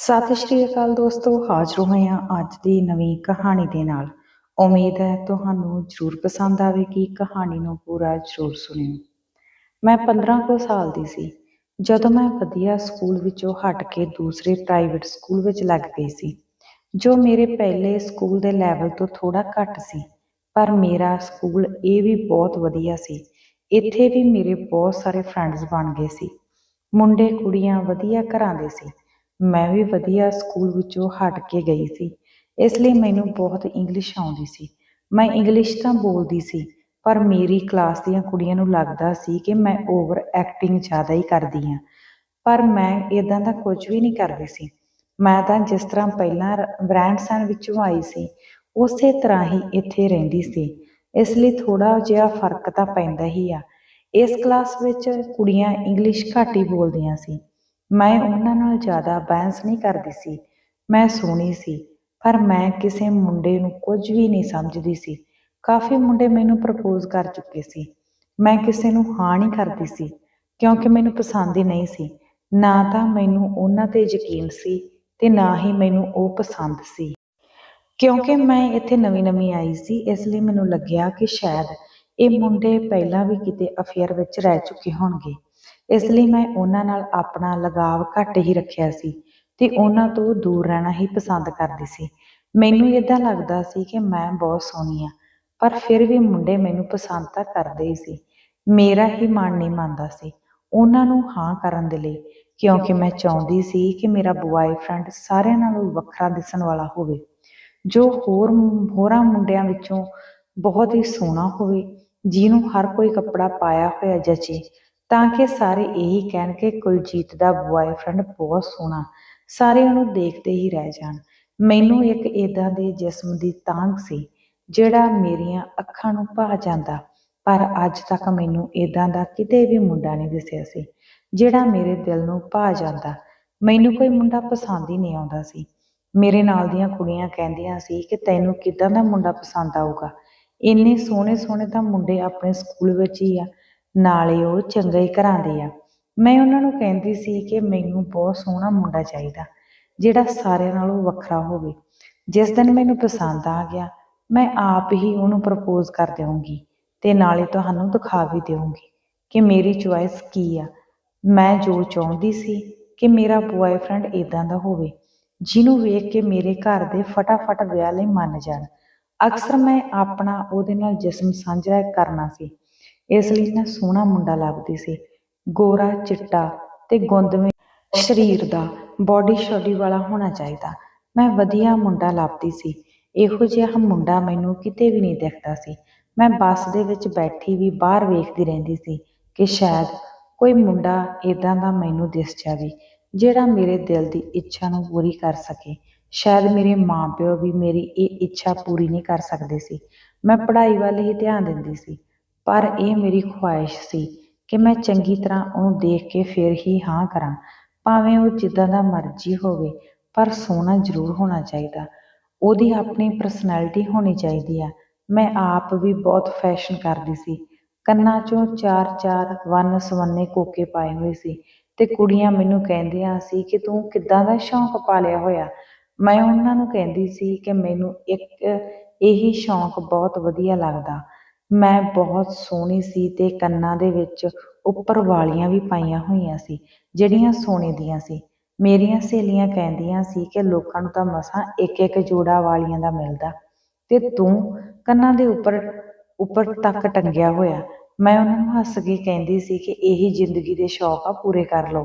ਸਤਿ ਸ਼੍ਰੀ ਅਕਾਲ ਦੋਸਤੋ, ਹਾਜ਼ਰ ਹੋਏ ਹਾਂ ਅੱਜ ਦੀ ਨਵੀਂ ਕਹਾਣੀ ਦੇ ਨਾਲ। ਉਮੀਦ ਹੈ ਤੁਹਾਨੂੰ ਜ਼ਰੂਰ ਪਸੰਦ ਆਵੇਗੀ, ਕਹਾਣੀ ਨੂੰ ਪੂਰਾ ਜ਼ਰੂਰ ਸੁਣਿਓ। ਮੈਂ 15 ਕੁ ਸਾਲ ਦੀ ਸੀ। ਜਦੋਂ ਮੈਂ ਵਧੀਆ ਸਕੂਲ ਵਿੱਚੋਂ ਹਟ ਕੇ ਦੂਸਰੇ ਪ੍ਰਾਈਵੇਟ ਸਕੂਲ ਵਿੱਚ ਲੱਗ ਗਈ ਸੀ, ਜੋ ਮੇਰੇ ਪਹਿਲੇ ਸਕੂਲ ਦੇ ਲੈਵਲ ਤੋਂ ਥੋੜਾ ਘੱਟ ਸੀ, ਪਰ ਮੇਰਾ ਸਕੂਲ ਇਹ ਵੀ ਬਹੁਤ ਵਧੀਆ ਸੀ। ਇੱਥੇ ਵੀ ਮੇਰੇ ਬਹੁਤ ਸਾਰੇ ਫਰੈਂਡਸ ਬਣ ਗਏ ਸੀ। ਮੁੰਡੇ ਕੁੜੀਆਂ ਵਧੀਆ ਘਰਾਂ ਦੇ ਸੀ। ਮੈਂ ਵੀ ਵਧੀਆ ਸਕੂਲ ਵਿੱਚੋਂ ਹਟ ਕੇ ਗਈ ਸੀ। ਇਸ ਲਈ ਮੈਨੂੰ ਬਹੁਤ ਇੰਗਲਿਸ਼ ਆਉਂਦੀ ਸੀ। ਮੈਂ ਇੰਗਲਿਸ਼ ਤਾਂ ਬੋਲਦੀ ਸੀ, ਪਰ ਮੇਰੀ ਕਲਾਸ ਦੀਆਂ ਕੁੜੀਆਂ ਨੂੰ ਲੱਗਦਾ ਸੀ ਕਿ ਮੈਂ ਓਵਰ ਐਕਟਿੰਗ ਜ਼ਿਆਦਾ ਹੀ ਕਰਦੀ ਹਾਂ। ਪਰ ਮੈਂ ਇਦਾਂ ਦਾ ਕੁਝ ਵੀ ਨਹੀਂ ਕਰਦੀ ਸੀ। ਮੈਂ ਤਾਂ ਜਿਸ ਤਰ੍ਹਾਂ ਪਹਿਲਾਂ ਬ੍ਰੈਂਡਸਨ ਵਿੱਚੋਂ ਆਈ ਸੀ, ਉਸੇ ਤਰ੍ਹਾਂ ਹੀ ਇੱਥੇ ਰਹਿੰਦੀ ਸੀ। ਇਸ ਲਈ ਥੋੜਾ ਜਿਹਾ ਫ਼ਰਕ ਤਾਂ ਪੈਂਦਾ ਹੀ ਆ। ਇਸ ਕਲਾਸ ਵਿੱਚ ਕੁੜੀਆਂ ਇੰਗਲਿਸ਼ ਘੱਟ ਹੀ ਬੋਲਦੀਆਂ ਸੀ। ਮੈਂ ਉਹਨਾਂ ਨਾਲ ਜ਼ਿਆਦਾ ਬਹਿਸ ਨਹੀਂ ਕਰਦੀ ਸੀ। ਮੈਂ ਸੋਹਣੀ ਸੀ, ਪਰ ਮੈਂ ਕਿਸੇ ਮੁੰਡੇ ਨੂੰ ਕੁਝ ਵੀ ਨਹੀਂ ਸਮਝਦੀ ਸੀ। ਕਾਫੀ ਮੁੰਡੇ ਮੈਨੂੰ ਪ੍ਰਪੋਜ਼ ਕਰ ਚੁੱਕੇ ਸੀ। ਮੈਂ ਕਿਸੇ ਨੂੰ ਹਾਂ ਨਹੀਂ ਕਰਦੀ ਸੀ, ਕਿਉਂਕਿ ਮੈਨੂੰ ਪਸੰਦ ਹੀ ਨਹੀਂ ਸੀ। ਨਾ ਤਾਂ ਮੈਨੂੰ ਉਹਨਾਂ ਤੇ ਯਕੀਨ ਸੀ ਤੇ ਨਾ ਹੀ ਮੈਨੂੰ ਉਹ ਪਸੰਦ ਸੀ। ਕਿਉਂਕਿ ਮੈਂ ਇੱਥੇ ਨਵੀਂ-ਨਵੀਂ ਆਈ ਸੀ, ਇਸ ਲਈ ਮੈਨੂੰ ਲੱਗਿਆ ਕਿ ਸ਼ਾਇਦ ਇਹ ਮੁੰਡੇ ਪਹਿਲਾਂ ਵੀ ਕਿਤੇ ਅਫੇਅਰ ਵਿੱਚ ਰਹਿ ਚੁੱਕੇ ਹੋਣਗੇ। ਇਸ ਲਈ ਮੈਂ ਉਹਨਾਂ ਨਾਲ ਆਪਣਾ ਲਗਾਵ ਘੱਟ ਹੀ ਰੱਖਿਆ ਸੀ ਤੇ ਉਹਨਾਂ ਤੋਂ ਦੂਰ ਰਹਿਣਾ ਹੀ ਪਸੰਦ ਕਰਦੀ ਸੀ। ਮੈਨੂੰ ਇਦਾਂ ਲੱਗਦਾ ਸੀ ਕਿ ਮੈਂ ਬਹੁਤ ਸੋਹਣੀ ਆ ਪਰ ਫਿਰ ਵੀ ਮੁੰਡੇ ਮੈਨੂੰ ਪਸੰਦ ਤਾਂ ਕਰਦੇ ਹੀ ਸੀ। ਮੇਰਾ ਹੀ ਮਨ ਨਹੀਂ ਮੰਨਦਾ ਸੀ ਉਹਨਾਂ ਨੂੰ ਹਾਂ ਕਰਨ ਦੇ ਲਈ, ਕਿਉਂਕਿ ਮੈਂ ਚਾਹੁੰਦੀ ਸੀ ਕਿ ਮੇਰਾ ਬੁਆਏਫ੍ਰੈਂਡ ਸਾਰਿਆਂ ਨਾਲੋਂ ਵੱਖਰਾ ਦਿਸਣ ਵਾਲਾ ਹੋਵੇ, ਜੋ ਹੋਰ ਹੋਰਾਂ ਮੁੰਡਿਆਂ ਵਿੱਚੋਂ ਬਹੁਤ ਹੀ ਸੋਹਣਾ ਹੋਵੇ, ਜਿਹਨੂੰ ਹਰ ਕੋਈ ਕੱਪੜਾ ਪਾਇਆ ਹੋਇਆ ਜਚੇ ਤਾਂ ਕਿ ਸਾਰੇ ਇਹੀ ਕਹਿਣ ਕਿ ਕੁਲਜੀਤ ਦਾ ਬੁਆਏਫ੍ਰੈਂਡ ਬਹੁਤ ਸੋਹਣਾ ਸਾਰੇ ਉਹਨੂੰ ਦੇਖਦੇ ਹੀ ਰਹਿ ਜਾਣ। ਮੈਨੂੰ ਇੱਕ ਇਦਾਂ ਦੇ ਜਿਸਮ ਦੀ ਤਾਂਘ ਸੀ, ਜਿਹੜਾ ਮੇਰੀਆਂ ਅੱਖਾਂ ਨੂੰ ਭਾ ਜਾਂਦਾ, ਪਰ ਅੱਜ ਤੱਕ ਮੈਨੂੰ ਇਦਾਂ ਦਾ ਕਿਤੇ ਵੀ ਮੁੰਡਾ ਨਹੀਂ ਦਿਸਿਆ ਸੀ, ਜਿਹੜਾ ਮੇਰੇ ਦਿਲ ਨੂੰ ਭਾ ਜਾਂਦਾ। ਮੈਨੂੰ ਕੋਈ ਮੁੰਡਾ ਪਸੰਦ ਹੀ ਨਹੀਂ ਆਉਂਦਾ ਸੀ। ਮੇਰੇ ਨਾਲ ਦੀਆਂ ਕੁੜੀਆਂ ਕਹਿੰਦੀਆਂ ਸੀ ਕਿ ਤੈਨੂੰ ਕਿਦਾਂ ਦਾ ਮੁੰਡਾ ਪਸੰਦ ਆਊਗਾ। ਇੰਨੇ ਸੋਹਣੇ ਸੋਹਣੇ ਤਾਂ ਮੁੰਡੇ ਆਪਣੇ ਸਕੂਲ ਵਿੱਚ ਹੀ ਆ। ਨਾਲੇ ਉਹ ਚੰਗੇ ਘਰਾਂ ਦੇ ਆ। ਮੈਂ ਉਹਨਾਂ ਨੂੰ ਕਹਿੰਦੀ ਸੀ ਕਿ ਮੈਨੂੰ ਬਹੁਤ ਸੋਹਣਾ ਮੁੰਡਾ ਚਾਹੀਦਾ, ਜਿਹੜਾ ਸਾਰਿਆਂ ਨਾਲੋਂ ਵੱਖਰਾ ਹੋਵੇ। ਜਿਸ ਦਿਨ ਮੈਨੂੰ ਪਸੰਦ ਆ ਗਿਆ, ਮੈਂ ਆਪ ਹੀ ਉਹਨੂੰ ਪ੍ਰਪੋਜ਼ ਕਰ ਦੇਵਾਂਗੀ ਤੇ ਨਾਲੇ ਤੁਹਾਨੂੰ ਦਿਖਾ ਵੀ ਦੇਵਾਂਗੀ ਕਿ ਮੇਰੀ ਚੁਆਇਸ ਕੀ ਆ। ਮੈਂ ਜੋ ਚਾਹੁੰਦੀ ਸੀ ਕਿ ਮੇਰਾ ਬੁਆਏਫ੍ਰੈਂਡ ਇਦਾਂ ਦਾ ਹੋਵੇ, ਜਿਹਨੂੰ ਵੇਖ ਕੇ ਮੇਰੇ ਘਰ ਦੇ ਫਟਾਫਟ ਵਿਆਹ ਲਈ ਮੰਨ ਜਾਣ। ਅਕਸਰ ਮੈਂ ਆਪਣਾ ਉਹਦੇ ਨਾਲ ਜਿਸਮ ਸਾਂਝਾ ਕਰਨਾ ਸੀ ਇਸ ਲਈ ਨਾ ਸੋਹਣਾ ਮੁੰਡਾ ਲੱਭਦੀ ਸੀ। ਗੋਰਾ, ਚਿੱਟਾ ਤੇ ਗੁੰਦਵੇਂ ਸਰੀਰ ਦਾ ਬਾਡੀ ਸ਼ੋਡੀ ਵਾਲਾ ਹੋਣਾ ਚਾਹੀਦਾ। ਮੈਂ ਵਧੀਆ ਮੁੰਡਾ ਲੱਭਦੀ ਸੀ। ਇਹੋ ਜਿਹਾ ਮੁੰਡਾ ਮੈਨੂੰ ਕਿਤੇ ਵੀ ਨਹੀਂ ਦਿਖਦਾ ਸੀ। ਮੈਂ ਬੱਸ ਦੇ ਵਿੱਚ ਬੈਠੀ ਵੀ ਬਾਹਰ ਵੇਖਦੀ ਰਹਿੰਦੀ ਸੀ ਕਿ ਸ਼ਾਇਦ ਕੋਈ ਮੁੰਡਾ ਇਦਾਂ ਦਾ ਮੈਨੂੰ ਦਿਸ ਜਾਵੇ, ਜਿਹੜਾ ਮੇਰੇ ਦਿਲ ਦੀ ਇੱਛਾ ਨੂੰ ਪੂਰੀ ਕਰ ਸਕੇ। ਸ਼ਾਇਦ ਮੇਰੇ ਮਾਪਿਓ ਵੀ ਮੇਰੀ ਇਹ ਇੱਛਾ ਪੂਰੀ ਨਹੀਂ ਕਰ ਸਕਦੇ ਸੀ। ਮੈਂ ਪੜ੍ਹਾਈ ਵੱਲ ਹੀ ਧਿਆਨ ਦਿੰਦੀ ਸੀ। ਪਰ ਇਹ ਮੇਰੀ ਖੁਆਇਸ਼ ਸੀ ਕਿ ਮੈਂ ਚੰਗੀ ਤਰ੍ਹਾਂ ਉਹਨੂੰ ਦੇਖ ਕੇ ਫਿਰ ਹੀ ਹਾਂ ਕਰਾਂ। ਭਾਵੇਂ ਉਹ ਜਿੱਦਾਂ ਦਾ ਮਰਜ਼ੀ ਹੋਵੇ, ਪਰ ਸੋਹਣਾ ਜ਼ਰੂਰ ਹੋਣਾ ਚਾਹੀਦਾ। ਉਹਦੀ ਆਪਣੀ ਪਰਸਨੈਲਿਟੀ ਹੋਣੀ ਚਾਹੀਦੀ ਆ। ਮੈਂ ਆਪ ਵੀ ਬਹੁਤ ਫੈਸ਼ਨ ਕਰਦੀ ਸੀ। ਕੰਨਾਂ 'ਚੋਂ ਚਾਰ ਚਾਰ ਵੰਨ ਸਵੰਨੇ ਕੋਕੇ ਪਾਏ ਹੋਏ ਸੀ ਤੇ ਕੁੜੀਆਂ ਮੈਨੂੰ ਕਹਿੰਦੀਆਂ ਸੀ ਕਿ ਤੂੰ ਕਿੱਦਾਂ ਦਾ ਸ਼ੌਂਕ ਪਾਲਿਆ ਹੋਇਆ। ਮੈਂ ਉਹਨਾਂ ਨੂੰ ਕਹਿੰਦੀ ਸੀ ਕਿ ਮੈਨੂੰ ਇੱਕ ਇਹੀ ਸ਼ੌਂਕ ਬਹੁਤ ਵਧੀਆ ਲੱਗਦਾ। ਮੈਂ ਬਹੁਤ ਸੋਹਣੀ ਸੀ ਤੇ ਕੰਨਾਂ ਦੇ ਵਿੱਚ ਉੱਪਰ ਵਾਲੀਆਂ ਵੀ ਪਾਈਆਂ ਹੋਈਆਂ ਸੀ, ਜਿਹੜੀਆਂ ਸੋਨੇ ਦੀਆਂ ਸੀ। ਮੇਰੀਆਂ ਸਹੇਲੀਆਂ ਕਹਿੰਦੀਆਂ ਸੀ ਕਿ ਲੋਕਾਂ ਨੂੰ ਤਾਂ ਮਸਾਂ ਇੱਕ ਇੱਕ ਜੋੜਾ ਵਾਲੀਆਂ ਦਾ ਮਿਲਦਾ। ਤੇ ਤੂੰ ਕੰਨਾਂ ਦੇ ਉੱਪਰ ਉੱਪਰ ਤੱਕ ਟੰਗਿਆ ਹੋਇਆ। ਮੈਂ ਉਹਨਾਂ ਨੂੰ ਹੱਸ ਕੇ ਕਹਿੰਦੀ ਸੀ ਕਿ ਇਹੀ ਜ਼ਿੰਦਗੀ ਦੇ ਸ਼ੌਕ ਆ, ਪੂਰੇ ਕਰ ਲਓ।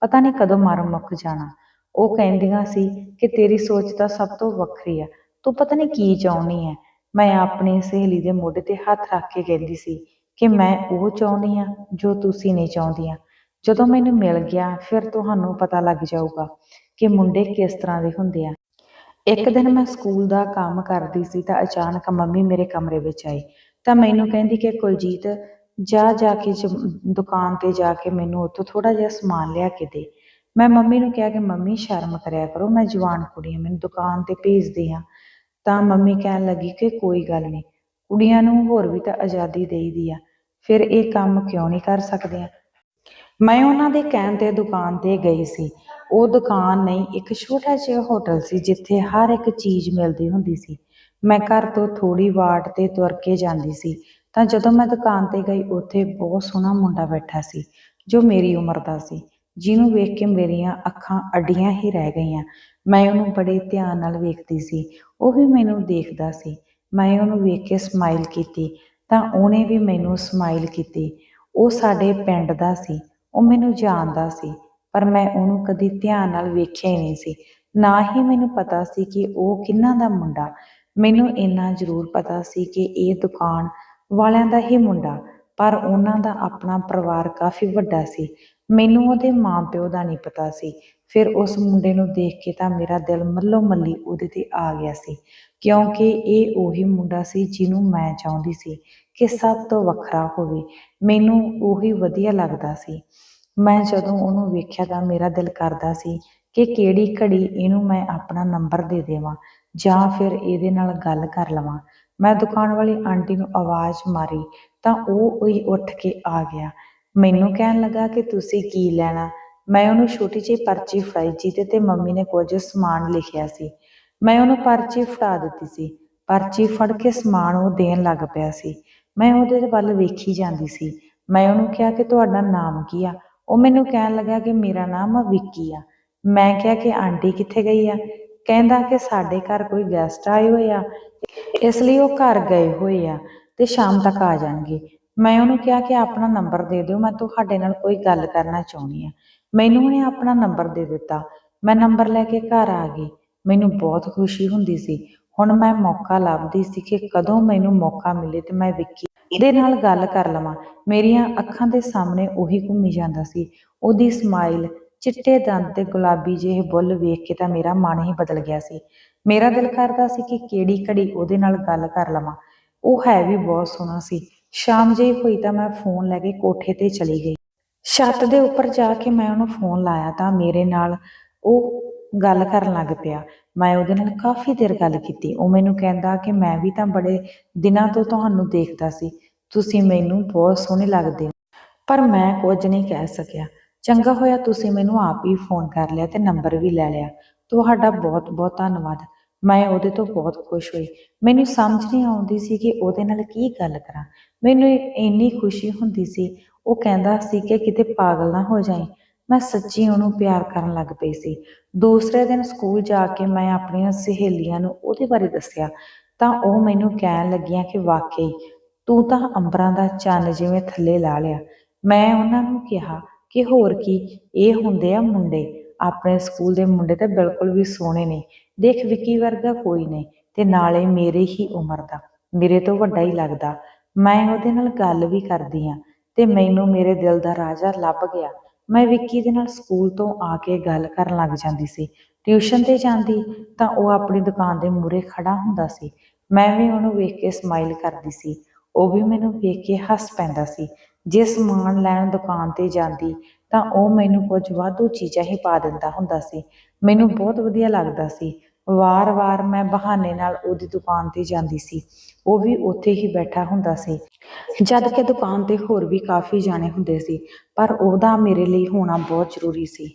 ਪਤਾ ਨਹੀਂ ਕਦੋਂ ਮਰ ਮੁੱਕ ਜਾਣਾ। ਉਹ ਕਹਿੰਦੀਆਂ ਸੀ ਕਿ ਤੇਰੀ ਸੋਚ ਤਾਂ ਸਭ ਤੋਂ ਵੱਖਰੀ ਆ। ਤੂੰ ਪਤਾ ਨਹੀਂ ਕੀ ਚਾਹੁੰਦੀ ਹੈ ਮੈਂ ਆਪਣੀ ਸਹੇਲੀ ਦੇ ਮੋਢੇ ਤੇ ਹੱਥ ਰੱਖ ਕੇ ਕਹਿੰਦੀ ਸੀ ਕਿ ਮੈਂ ਉਹ ਚਾਹੁੰਦੀ ਆ ਜੋ ਤੁਸੀਂ ਨਹੀਂ ਚਾਹੁੰਦੀਆਂ। ਜਦੋਂ ਮੈਨੂੰ ਮਿਲ ਗਿਆ ਫਿਰ ਤੁਹਾਨੂੰ ਪਤਾ ਲੱਗ ਜਾਊਗਾ ਕਿ ਮੁੰਡੇ ਕਿਸ ਤਰ੍ਹਾਂ ਦੇ ਹੁੰਦੇ ਆ। ਇੱਕ ਦਿਨ ਮੈਂ ਸਕੂਲ ਦਾ ਕੰਮ ਕਰਦੀ ਸੀ ਤਾਂ ਅਚਾਨਕ ਮੰਮੀ ਮੇਰੇ ਕਮਰੇ ਵਿੱਚ ਆਈ। ਤਾਂ ਮੈਨੂੰ ਕਹਿੰਦੀ ਕਿ ਕੁਲਜੀਤ ਜਾ ਜਾ ਕੇ ਦੁਕਾਨ ਤੇ ਜਾ ਕੇ ਮੈਨੂੰ ਉੱਥੋਂ ਥੋੜਾ ਜਿਹਾ ਸਮਾਨ ਲਿਆ ਕੇ ਦੇ। ਮੈਂ ਮੰਮੀ ਨੂੰ ਕਿਹਾ ਕਿ ਮੰਮੀ ਸ਼ਰਮ ਕਰਿਆ ਕਰੋ ਮੈਂ ਜਵਾਨ ਕੁੜੀ ਹਾਂ ਮੈਨੂੰ ਦੁਕਾਨ ਤੇ ਭੇਜਦੇ ਆ ਤਾਂ ਮੰਮੀ ਕਹਿਣ ਲੱਗੀ ਕਿ ਕੋਈ ਗੱਲ ਨਹੀਂ, ਕੁੜੀਆਂ ਨੂੰ ਹੋਰ ਵੀ ਤਾਂ ਆਜ਼ਾਦੀ ਦੇਈਦੀ ਆ, ਫਿਰ ਇਹ ਕੰਮ ਕਿਉਂ ਨਹੀਂ ਕਰ ਸਕਦੀਆਂ? ਮੈਂ ਉਹਨਾਂ ਦੇ ਕਹਿਣ ਤੇ ਦੁਕਾਨ ਤੇ ਗਈ ਸੀ। ਉਹ ਦੁਕਾਨ ਨਹੀਂ, ਇੱਕ ਛੋਟਾ ਜਿਹਾ ਹੋਟਲ ਸੀ ਜਿੱਥੇ ਹਰ ਇੱਕ ਚੀਜ਼ ਮਿਲਦੀ ਹੁੰਦੀ ਸੀ। ਮੈਂ ਘਰ ਤੋਂ ਥੋੜੀ ਵਾਟ ਤੇ ਤੁਰ ਕੇ ਜਾਂਦੀ ਸੀ, ਤਾਂ ਜਦੋਂ ਮੈਂ ਦੁਕਾਨ ਤੇ ਗਈ, ਉੱਥੇ ਬਹੁਤ ਸੋਹਣਾ ਮੁੰਡਾ ਬੈਠਾ ਸੀ, ਜੋ ਮੇਰੀ ਉਮਰ ਦਾ ਸੀ। ਜਿਹਨੂੰ ਵੇਖ ਕੇ ਮੇਰੀਆਂ ਅੱਖਾਂ ਅੱਡੀਆਂ ਹੀ ਰਹਿ ਗਈਆਂ। ਮੈਂ ਉਹਨੂੰ ਬੜੇ ਧਿਆਨ ਨਾਲ ਵੇਖਦੀ ਸੀ। ਉਹ ਵੀ ਮੈਨੂੰ ਦੇਖਦਾ ਸੀ। ਮੈਂ ਉਹਨੂੰ ਵੇਖ ਕੇ ਸਮਾਈਲ ਕੀਤੀ। ਤਾਂ ਉਹਨੇ ਵੀ ਮੈਨੂੰ ਸਮਾਈਲ ਕੀਤੀ। ਉਹ ਸਾਡੇ ਪਿੰਡ ਦਾ ਸੀ। ਉਹ ਮੈਨੂੰ ਜਾਣਦਾ ਸੀ। ਪਰ ਮੈਂ ਉਹਨੂੰ ਕਦੀ ਧਿਆਨ ਨਾਲ ਵੇਖਿਆ ਹੀ ਨਹੀਂ ਸੀ। ਨਾ ਹੀ ਮੈਨੂੰ ਪਤਾ ਸੀ ਕਿ ਉਹ ਕਿੰਨਾ ਦਾ ਮੁੰਡਾ। ਮੈਨੂੰ ਇੰਨਾ ਜ਼ਰੂਰ ਪਤਾ ਸੀ ਕਿ ਇਹ ਦੁਕਾਨ ਵਾਲਿਆਂ ਦਾ ਹੀ ਮੁੰਡਾ। ਪਰ ਉਹਨਾਂ ਦਾ ਆਪਣਾ ਪਰਿਵਾਰ ਕਾਫੀ ਵੱਡਾ ਸੀ। ਮੈਨੂੰ ਉਹਦੇ ਮਾਂ-ਪਿਓ ਦਾ ਨਹੀਂ ਪਤਾ ਸੀ। ਫਿਰ ਉਸ ਮੁੰਡੇ ਨੂੰ ਦੇਖ ਕੇ ਤਾਂ ਮੇਰਾ ਦਿਲ ਮੱਲੋ ਮੱਲੀ ਉਹਦੇ ਤੇ ਆ ਗਿਆ ਸੀ। ਕਿਉਂਕਿ ਇਹ ਉਹੀ ਮੁੰਡਾ ਸੀ ਜਿਹਨੂੰ ਮੈਂ ਚਾਹੁੰਦੀ ਸੀ ਕਿ ਸਭ ਤੋਂ ਵੱਖਰਾ ਹੋਵੇ। ਮੈਨੂੰ ਉਹੀ ਵਧੀਆ ਲੱਗਦਾ ਸੀ। ਮੈਂ ਜਦੋਂ ਉਹਨੂੰ ਵੇਖਿਆ ਤਾਂ ਮੇਰਾ ਦਿਲ ਕਰਦਾ ਸੀ ਕਿ ਕਿਹੜੀ ਘੜੀ ਇਹਨੂੰ ਮੈਂ ਆਪਣਾ ਨੰਬਰ ਦੇ ਦੇਵਾਂ ਜਾਂ ਫਿਰ ਇਹਦੇ ਨਾਲ ਗੱਲ ਕਰ ਲਵਾਂ। ਮੈਂ ਦੁਕਾਨ ਵਾਲੀ ਆਂਟੀ ਨੂੰ ਆਵਾਜ਼ ਮਾਰੀ ਤਾਂ ਉਹ ਹੀ ਉੱਠ ਕੇ ਆ ਗਿਆ। ਮੈਨੂੰ ਕਹਿਣ ਲੱਗਾ ਕਿ ਤੁਸੀਂ ਕੀ ਲੈਣਾ? ਮੈਂ ਉਹਨੂੰ ਛੋਟੀ ਜਿਹੀ ਪਰਚੀ ਫੜਾਈ ਜਿਹਦੇ ਤੇ ਮੰਮੀ ਨੇ ਕੁਝ ਸਮਾਨ ਲਿਖਿਆ ਸੀ। ਮੈਂ ਉਹਨੂੰ ਪਰਚੀ ਫੜਾ ਦਿੱਤੀ ਸੀ। ਪਰਚੀ ਫੜ ਕੇ ਸਮਾਨ ਉਹ ਦੇਣ ਲੱਗ ਪਿਆ ਸੀ। ਮੈਂ ਉਹਦੇ ਵੱਲ ਵੇਖੀ ਜਾਂਦੀ ਸੀ। ਮੈਂ ਉਹਨੂੰ ਕਿਹਾ ਕਿ ਤੁਹਾਡਾ ਨਾਮ ਕੀ ਆ? ਉਹ ਮੈਨੂੰ ਕਹਿਣ ਲੱਗਾ ਕਿ ਮੇਰਾ ਨਾਮ ਵਿੱਕੀ ਆ। ਮੈਂ ਕਿਹਾ ਕਿ ਆਂਟੀ ਕਿੱਥੇ ਗਈ ਆ? ਕਹਿੰਦਾ ਕਿ ਸਾਡੇ ਘਰ ਕੋਈ ਗੈਸਟ ਆਏ ਹੋਏ ਆ। ਇਸ ਲਈ ਉਹ ਘਰ ਗਏ ਹੋਏ ਆ ਤੇ ਸ਼ਾਮ ਤੱਕ ਆ ਜਾਣਗੇ। ਮੈਂ ਉਹਨੂੰ ਕਿਹਾ ਕਿ ਆਪਣਾ ਨੰਬਰ ਦੇ ਦਿਓ, ਮੈਂ ਤੁਹਾਡੇ ਨਾਲ ਕੋਈ ਗੱਲ ਕਰਨਾ ਚਾਹੁੰਦੀ ਆ। ਮੈਨੂੰ ਉਹਨੇ ਆਪਣਾ ਨੰਬਰ ਦੇ ਦਿੱਤਾ। ਮੈਂ ਨੰਬਰ ਲੈ ਕੇ ਘਰ ਆ ਗਈ। ਮੈਨੂੰ ਬਹੁਤ ਖੁਸ਼ੀ ਹੁੰਦੀ ਸੀ। ਹੁਣ ਮੈਂ ਮੌਕਾ ਲੱਭਦੀ ਸੀ ਕਿ ਕਦੋਂ ਮੈਨੂੰ ਮੌਕਾ ਮਿਲੇ ਤੇ ਮੈਂ ਵਿੱਕੀ ਦੇ ਨਾਲ ਗੱਲ ਕਰ ਲਵਾਂ। ਮੇਰੀਆਂ ਅੱਖਾਂ ਦੇ ਸਾਹਮਣੇ ਉਹੀ ਘੁੰਮੀ ਜਾਂਦਾ ਸੀ। ਉਹਦੀ ਸਮਾਈਲ ਚਿੱਟੇ ਦੰਦ ਤੇ ਗੁਲਾਬੀ ਜਿਹੇ ਬੁੱਲ ਵੇਖ ਕੇ ਤਾਂ ਮੇਰਾ ਮਨ ਹੀ ਬਦਲ ਗਿਆ ਸੀ। ਮੇਰਾ ਦਿਲ ਕਰਦਾ ਸੀ ਕਿ ਕਿਹੜੀ ਘੜੀ ਉਹਦੇ ਨਾਲ ਗੱਲ ਕਰ ਲਵਾਂ। ਉਹ ਹੈ ਵੀ ਬਹੁਤ ਸੋਹਣਾ ਸੀ। ਸ਼ਾਮ ਜਿਹੀ ਹੋਈ ਤਾਂ ਮੈਂ ਫੋਨ ਲੈ ਕੇ ਕੋਠੇ ਤੇ ਚਲੀ ਗਈ। ਛੱਤ ਦੇ ਉੱਪਰ ਜਾ ਕੇ ਮੈਂ ਉਹਨੂੰ ਫੋਨ ਲਾਇਆ ਤਾਂ ਮੇਰੇ ਨਾਲ ਉਹ ਗੱਲ ਕਰਨ ਲੱਗ ਪਿਆ। ਮੈਂ ਉਹਦੇ ਨਾਲ ਕਾਫੀ ਦੇਰ ਗੱਲ ਕੀਤੀ। ਉਹ ਮੈਨੂੰ ਕਹਿੰਦਾ ਕਿ ਮੈਂ ਵੀ ਤਾਂ ਬੜੇ ਦਿਨਾਂ ਤੋਂ ਤੁਹਾਨੂੰ ਦੇਖਦਾ ਸੀ। ਤੁਸੀਂ ਮੈਨੂੰ ਬਹੁਤ ਸੋਹਣੇ ਲੱਗਦੇ ਹੋ। ਪਰ ਮੈਂ ਕੁਝ ਨਹੀਂ ਕਹਿ ਸਕਿਆ। ਚੰਗਾ ਹੋਇਆ ਤੁਸੀਂ ਮੈਨੂੰ ਆਪ ਹੀ ਫੋਨ ਕਰ ਲਿਆ ਤੇ ਨੰਬਰ ਵੀ ਲੈ ਲਿਆ। ਤੁਹਾਡਾ ਬਹੁਤ ਬਹੁਤ ਧੰਨਵਾਦ। ਮੈਂ ਉਹਦੇ ਤੋਂ ਬਹੁਤ ਖੁਸ਼ ਹੋਈ। ਮੈਨੂੰ ਸਮਝ ਨਹੀਂ ਆਉਂਦੀ ਸੀ ਕਿ ਉਹਦੇ ਨਾਲ ਕੀ ਗੱਲ ਕਰਾਂ। ਮੈਨੂੰ ਇੰਨੀ ਖੁਸ਼ੀ ਹੁੰਦੀ ਸੀ। ਉਹ ਕਹਿੰਦਾ ਸੀ ਕਿ ਕਿਤੇ ਪਾਗਲ ਨਾ ਹੋ ਜਾਏ ਮੈਂ ਸੱਚੀ ਉਹਨੂੰ ਪਿਆਰ ਕਰਨ ਲੱਗ ਪਈ ਸੀ। ਦੂਸਰੇ ਦਿਨ ਸਕੂਲ ਜਾ ਕੇ ਮੈਂ ਆਪਣੀਆਂ ਸਹੇਲੀਆਂ ਨੂੰ ਉਹਦੇ ਬਾਰੇ ਦੱਸਿਆ। ਤਾਂ ਉਹ ਮੈਨੂੰ ਕਹਿਣ ਲੱਗੀਆਂ ਕਿ ਵਾਕਈ ਤੂੰ ਤਾਂ ਅੰਬਰਾਂ ਦਾ ਚੰਨ ਜਿਵੇਂ ਥੱਲੇ ਲਾ ਲਿਆ। ਮੈਂ ਉਹਨਾਂ ਨੂੰ ਕਿਹਾ ਕਿ ਹੋਰ ਕੀ, ਇਹ ਹੁੰਦੇ ਆ ਮੁੰਡੇ। ਆਪਣੇ ਸਕੂਲ ਦੇ ਮੁੰਡੇ ਤਾਂ ਬਿਲਕੁਲ ਵੀ ਸੋਹਣੇ ਨਹੀਂ ਦੇਖ ਵਿੱਕੀ ਵਰਗਾ ਕੋਈ ਨਹੀਂ ਤੇ ਨਾਲੇ ਮੇਰੇ ਹੀ ਉਮਰ ਦਾ। ਮੇਰੇ ਤੋਂ ਵੱਡਾ ਹੀ ਲੱਗਦਾ। ਮੈਂ ਉਹਦੇ ਨਾਲ ਗੱਲ ਵੀ ਕਰਦੀ ਆ ਤੇ ਮੈਨੂੰ ਮੇਰੇ ਦਿਲ ਦਾ ਰਾਜਾ ਲੱਭ ਗਿਆ। ਮੈਂ ਵਿੱਕੀ ਦੇ ਨਾਲ ਸਕੂਲ ਤੋਂ ਆ ਕੇ ਗੱਲ ਕਰਨ ਲੱਗ ਜਾਂਦੀ ਸੀ। ਟਿਊਸ਼ਨ ਤੇ ਜਾਂਦੀ ਤਾਂ ਉਹ ਆਪਣੀ ਦੁਕਾਨ ਦੇ ਮੂਹਰੇ ਖੜਾ ਹੁੰਦਾ ਸੀ। ਮੈਂ ਵੀ ਉਹਨੂੰ ਵੇਖ ਕੇ ਸਮਾਈਲ ਕਰਦੀ ਸੀ। ਉਹ ਵੀ ਮੈਨੂੰ ਵੇਖ ਕੇ ਹੱਸ ਪੈਂਦਾ ਸੀ। ਜੇ ਸਮਾਨ ਲੈਣ ਦੁਕਾਨ ਤੇ ਜਾਂਦੀ ਤਾਂ ਉਹ ਮੈਨੂੰ ਕੁਝ ਵਾਧੂ ਚੀਜ਼ਾਂ ਹੀ ਪਾ ਦਿੰਦਾ ਹੁੰਦਾ ਸੀ। ਮੈਨੂੰ ਬਹੁਤ ਵਧੀਆ ਲੱਗਦਾ ਸੀ। ਵਾਰ-ਵਾਰ ਮੈਂ ਬਹਾਨੇ ਨਾਲ ਉਹਦੀ ਦੁਕਾਨ ਤੇ ਜਾਂਦੀ ਸੀ। ਉਹ ਵੀ ਉੱਥੇ ਹੀ ਬੈਠਾ ਹੁੰਦਾ ਸੀ। ਜਦ ਕਿ ਦੁਕਾਨ ਤੇ ਹੋਰ ਵੀ ਕਾਫੀ ਜਾਣੇ ਹੁੰਦੇ ਸੀ, ਪਰ ਉਹਦਾ ਮੇਰੇ ਲਈ ਹੋਣਾ ਬਹੁਤ ਜ਼ਰੂਰੀ ਸੀ।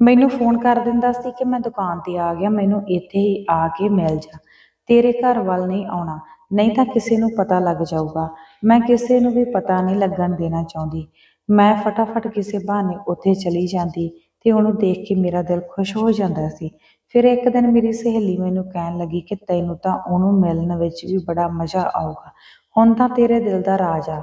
ਮੈਨੂੰ ਫੋਨ ਕਰ ਦਿੰਦਾ ਸੀ ਕਿ ਮੈਂ ਦੁਕਾਨ ਤੇ ਆ ਗਿਆ, ਮੈਨੂੰ ਇੱਥੇ ਹੀ ਆ ਕੇ ਮਿਲ ਜਾ। ਤੇਰੇ ਘਰ ਵੱਲ ਨਹੀਂ ਆਉਣਾ, ਨਹੀਂ ਤਾਂ ਕਿਸੇ ਨੂੰ ਪਤਾ ਲੱਗ ਜਾਊਗਾ। ਮੈਂ ਕਿਸੇ ਨੂੰ ਵੀ ਪਤਾ ਨਹੀਂ ਲੱਗਣ ਦੇਣਾ ਚਾਹੁੰਦੀ। ਮੈਂ ਫਟਾਫਟ ਕਿਸੇ ਬਹਾਨੇ ਉੱਥੇ ਚਲੀ ਜਾਂਦੀ ਤੇ ਉਹਨੂੰ ਦੇਖ ਕੇ ਮੇਰਾ ਦਿਲ ਖੁਸ਼ ਹੋ ਜਾਂਦਾ ਸੀ। ਫਿਰ ਇੱਕ ਦਿਨ ਮੇਰੀ ਸਹੇਲੀ ਮੈਨੂੰ ਕਹਿਣ ਲੱਗੀ ਕਿ ਤੈਨੂੰ ਤਾਂ ਉਹਨੂੰ ਮਿਲਣ ਵਿੱਚ ਵੀ ਬੜਾ ਮਜ਼ਾ ਆਊਗਾ। ਹੁਣ ਤਾਂ ਤੇਰੇ ਦਿਲ ਦਾ ਰਾਜ ਆ।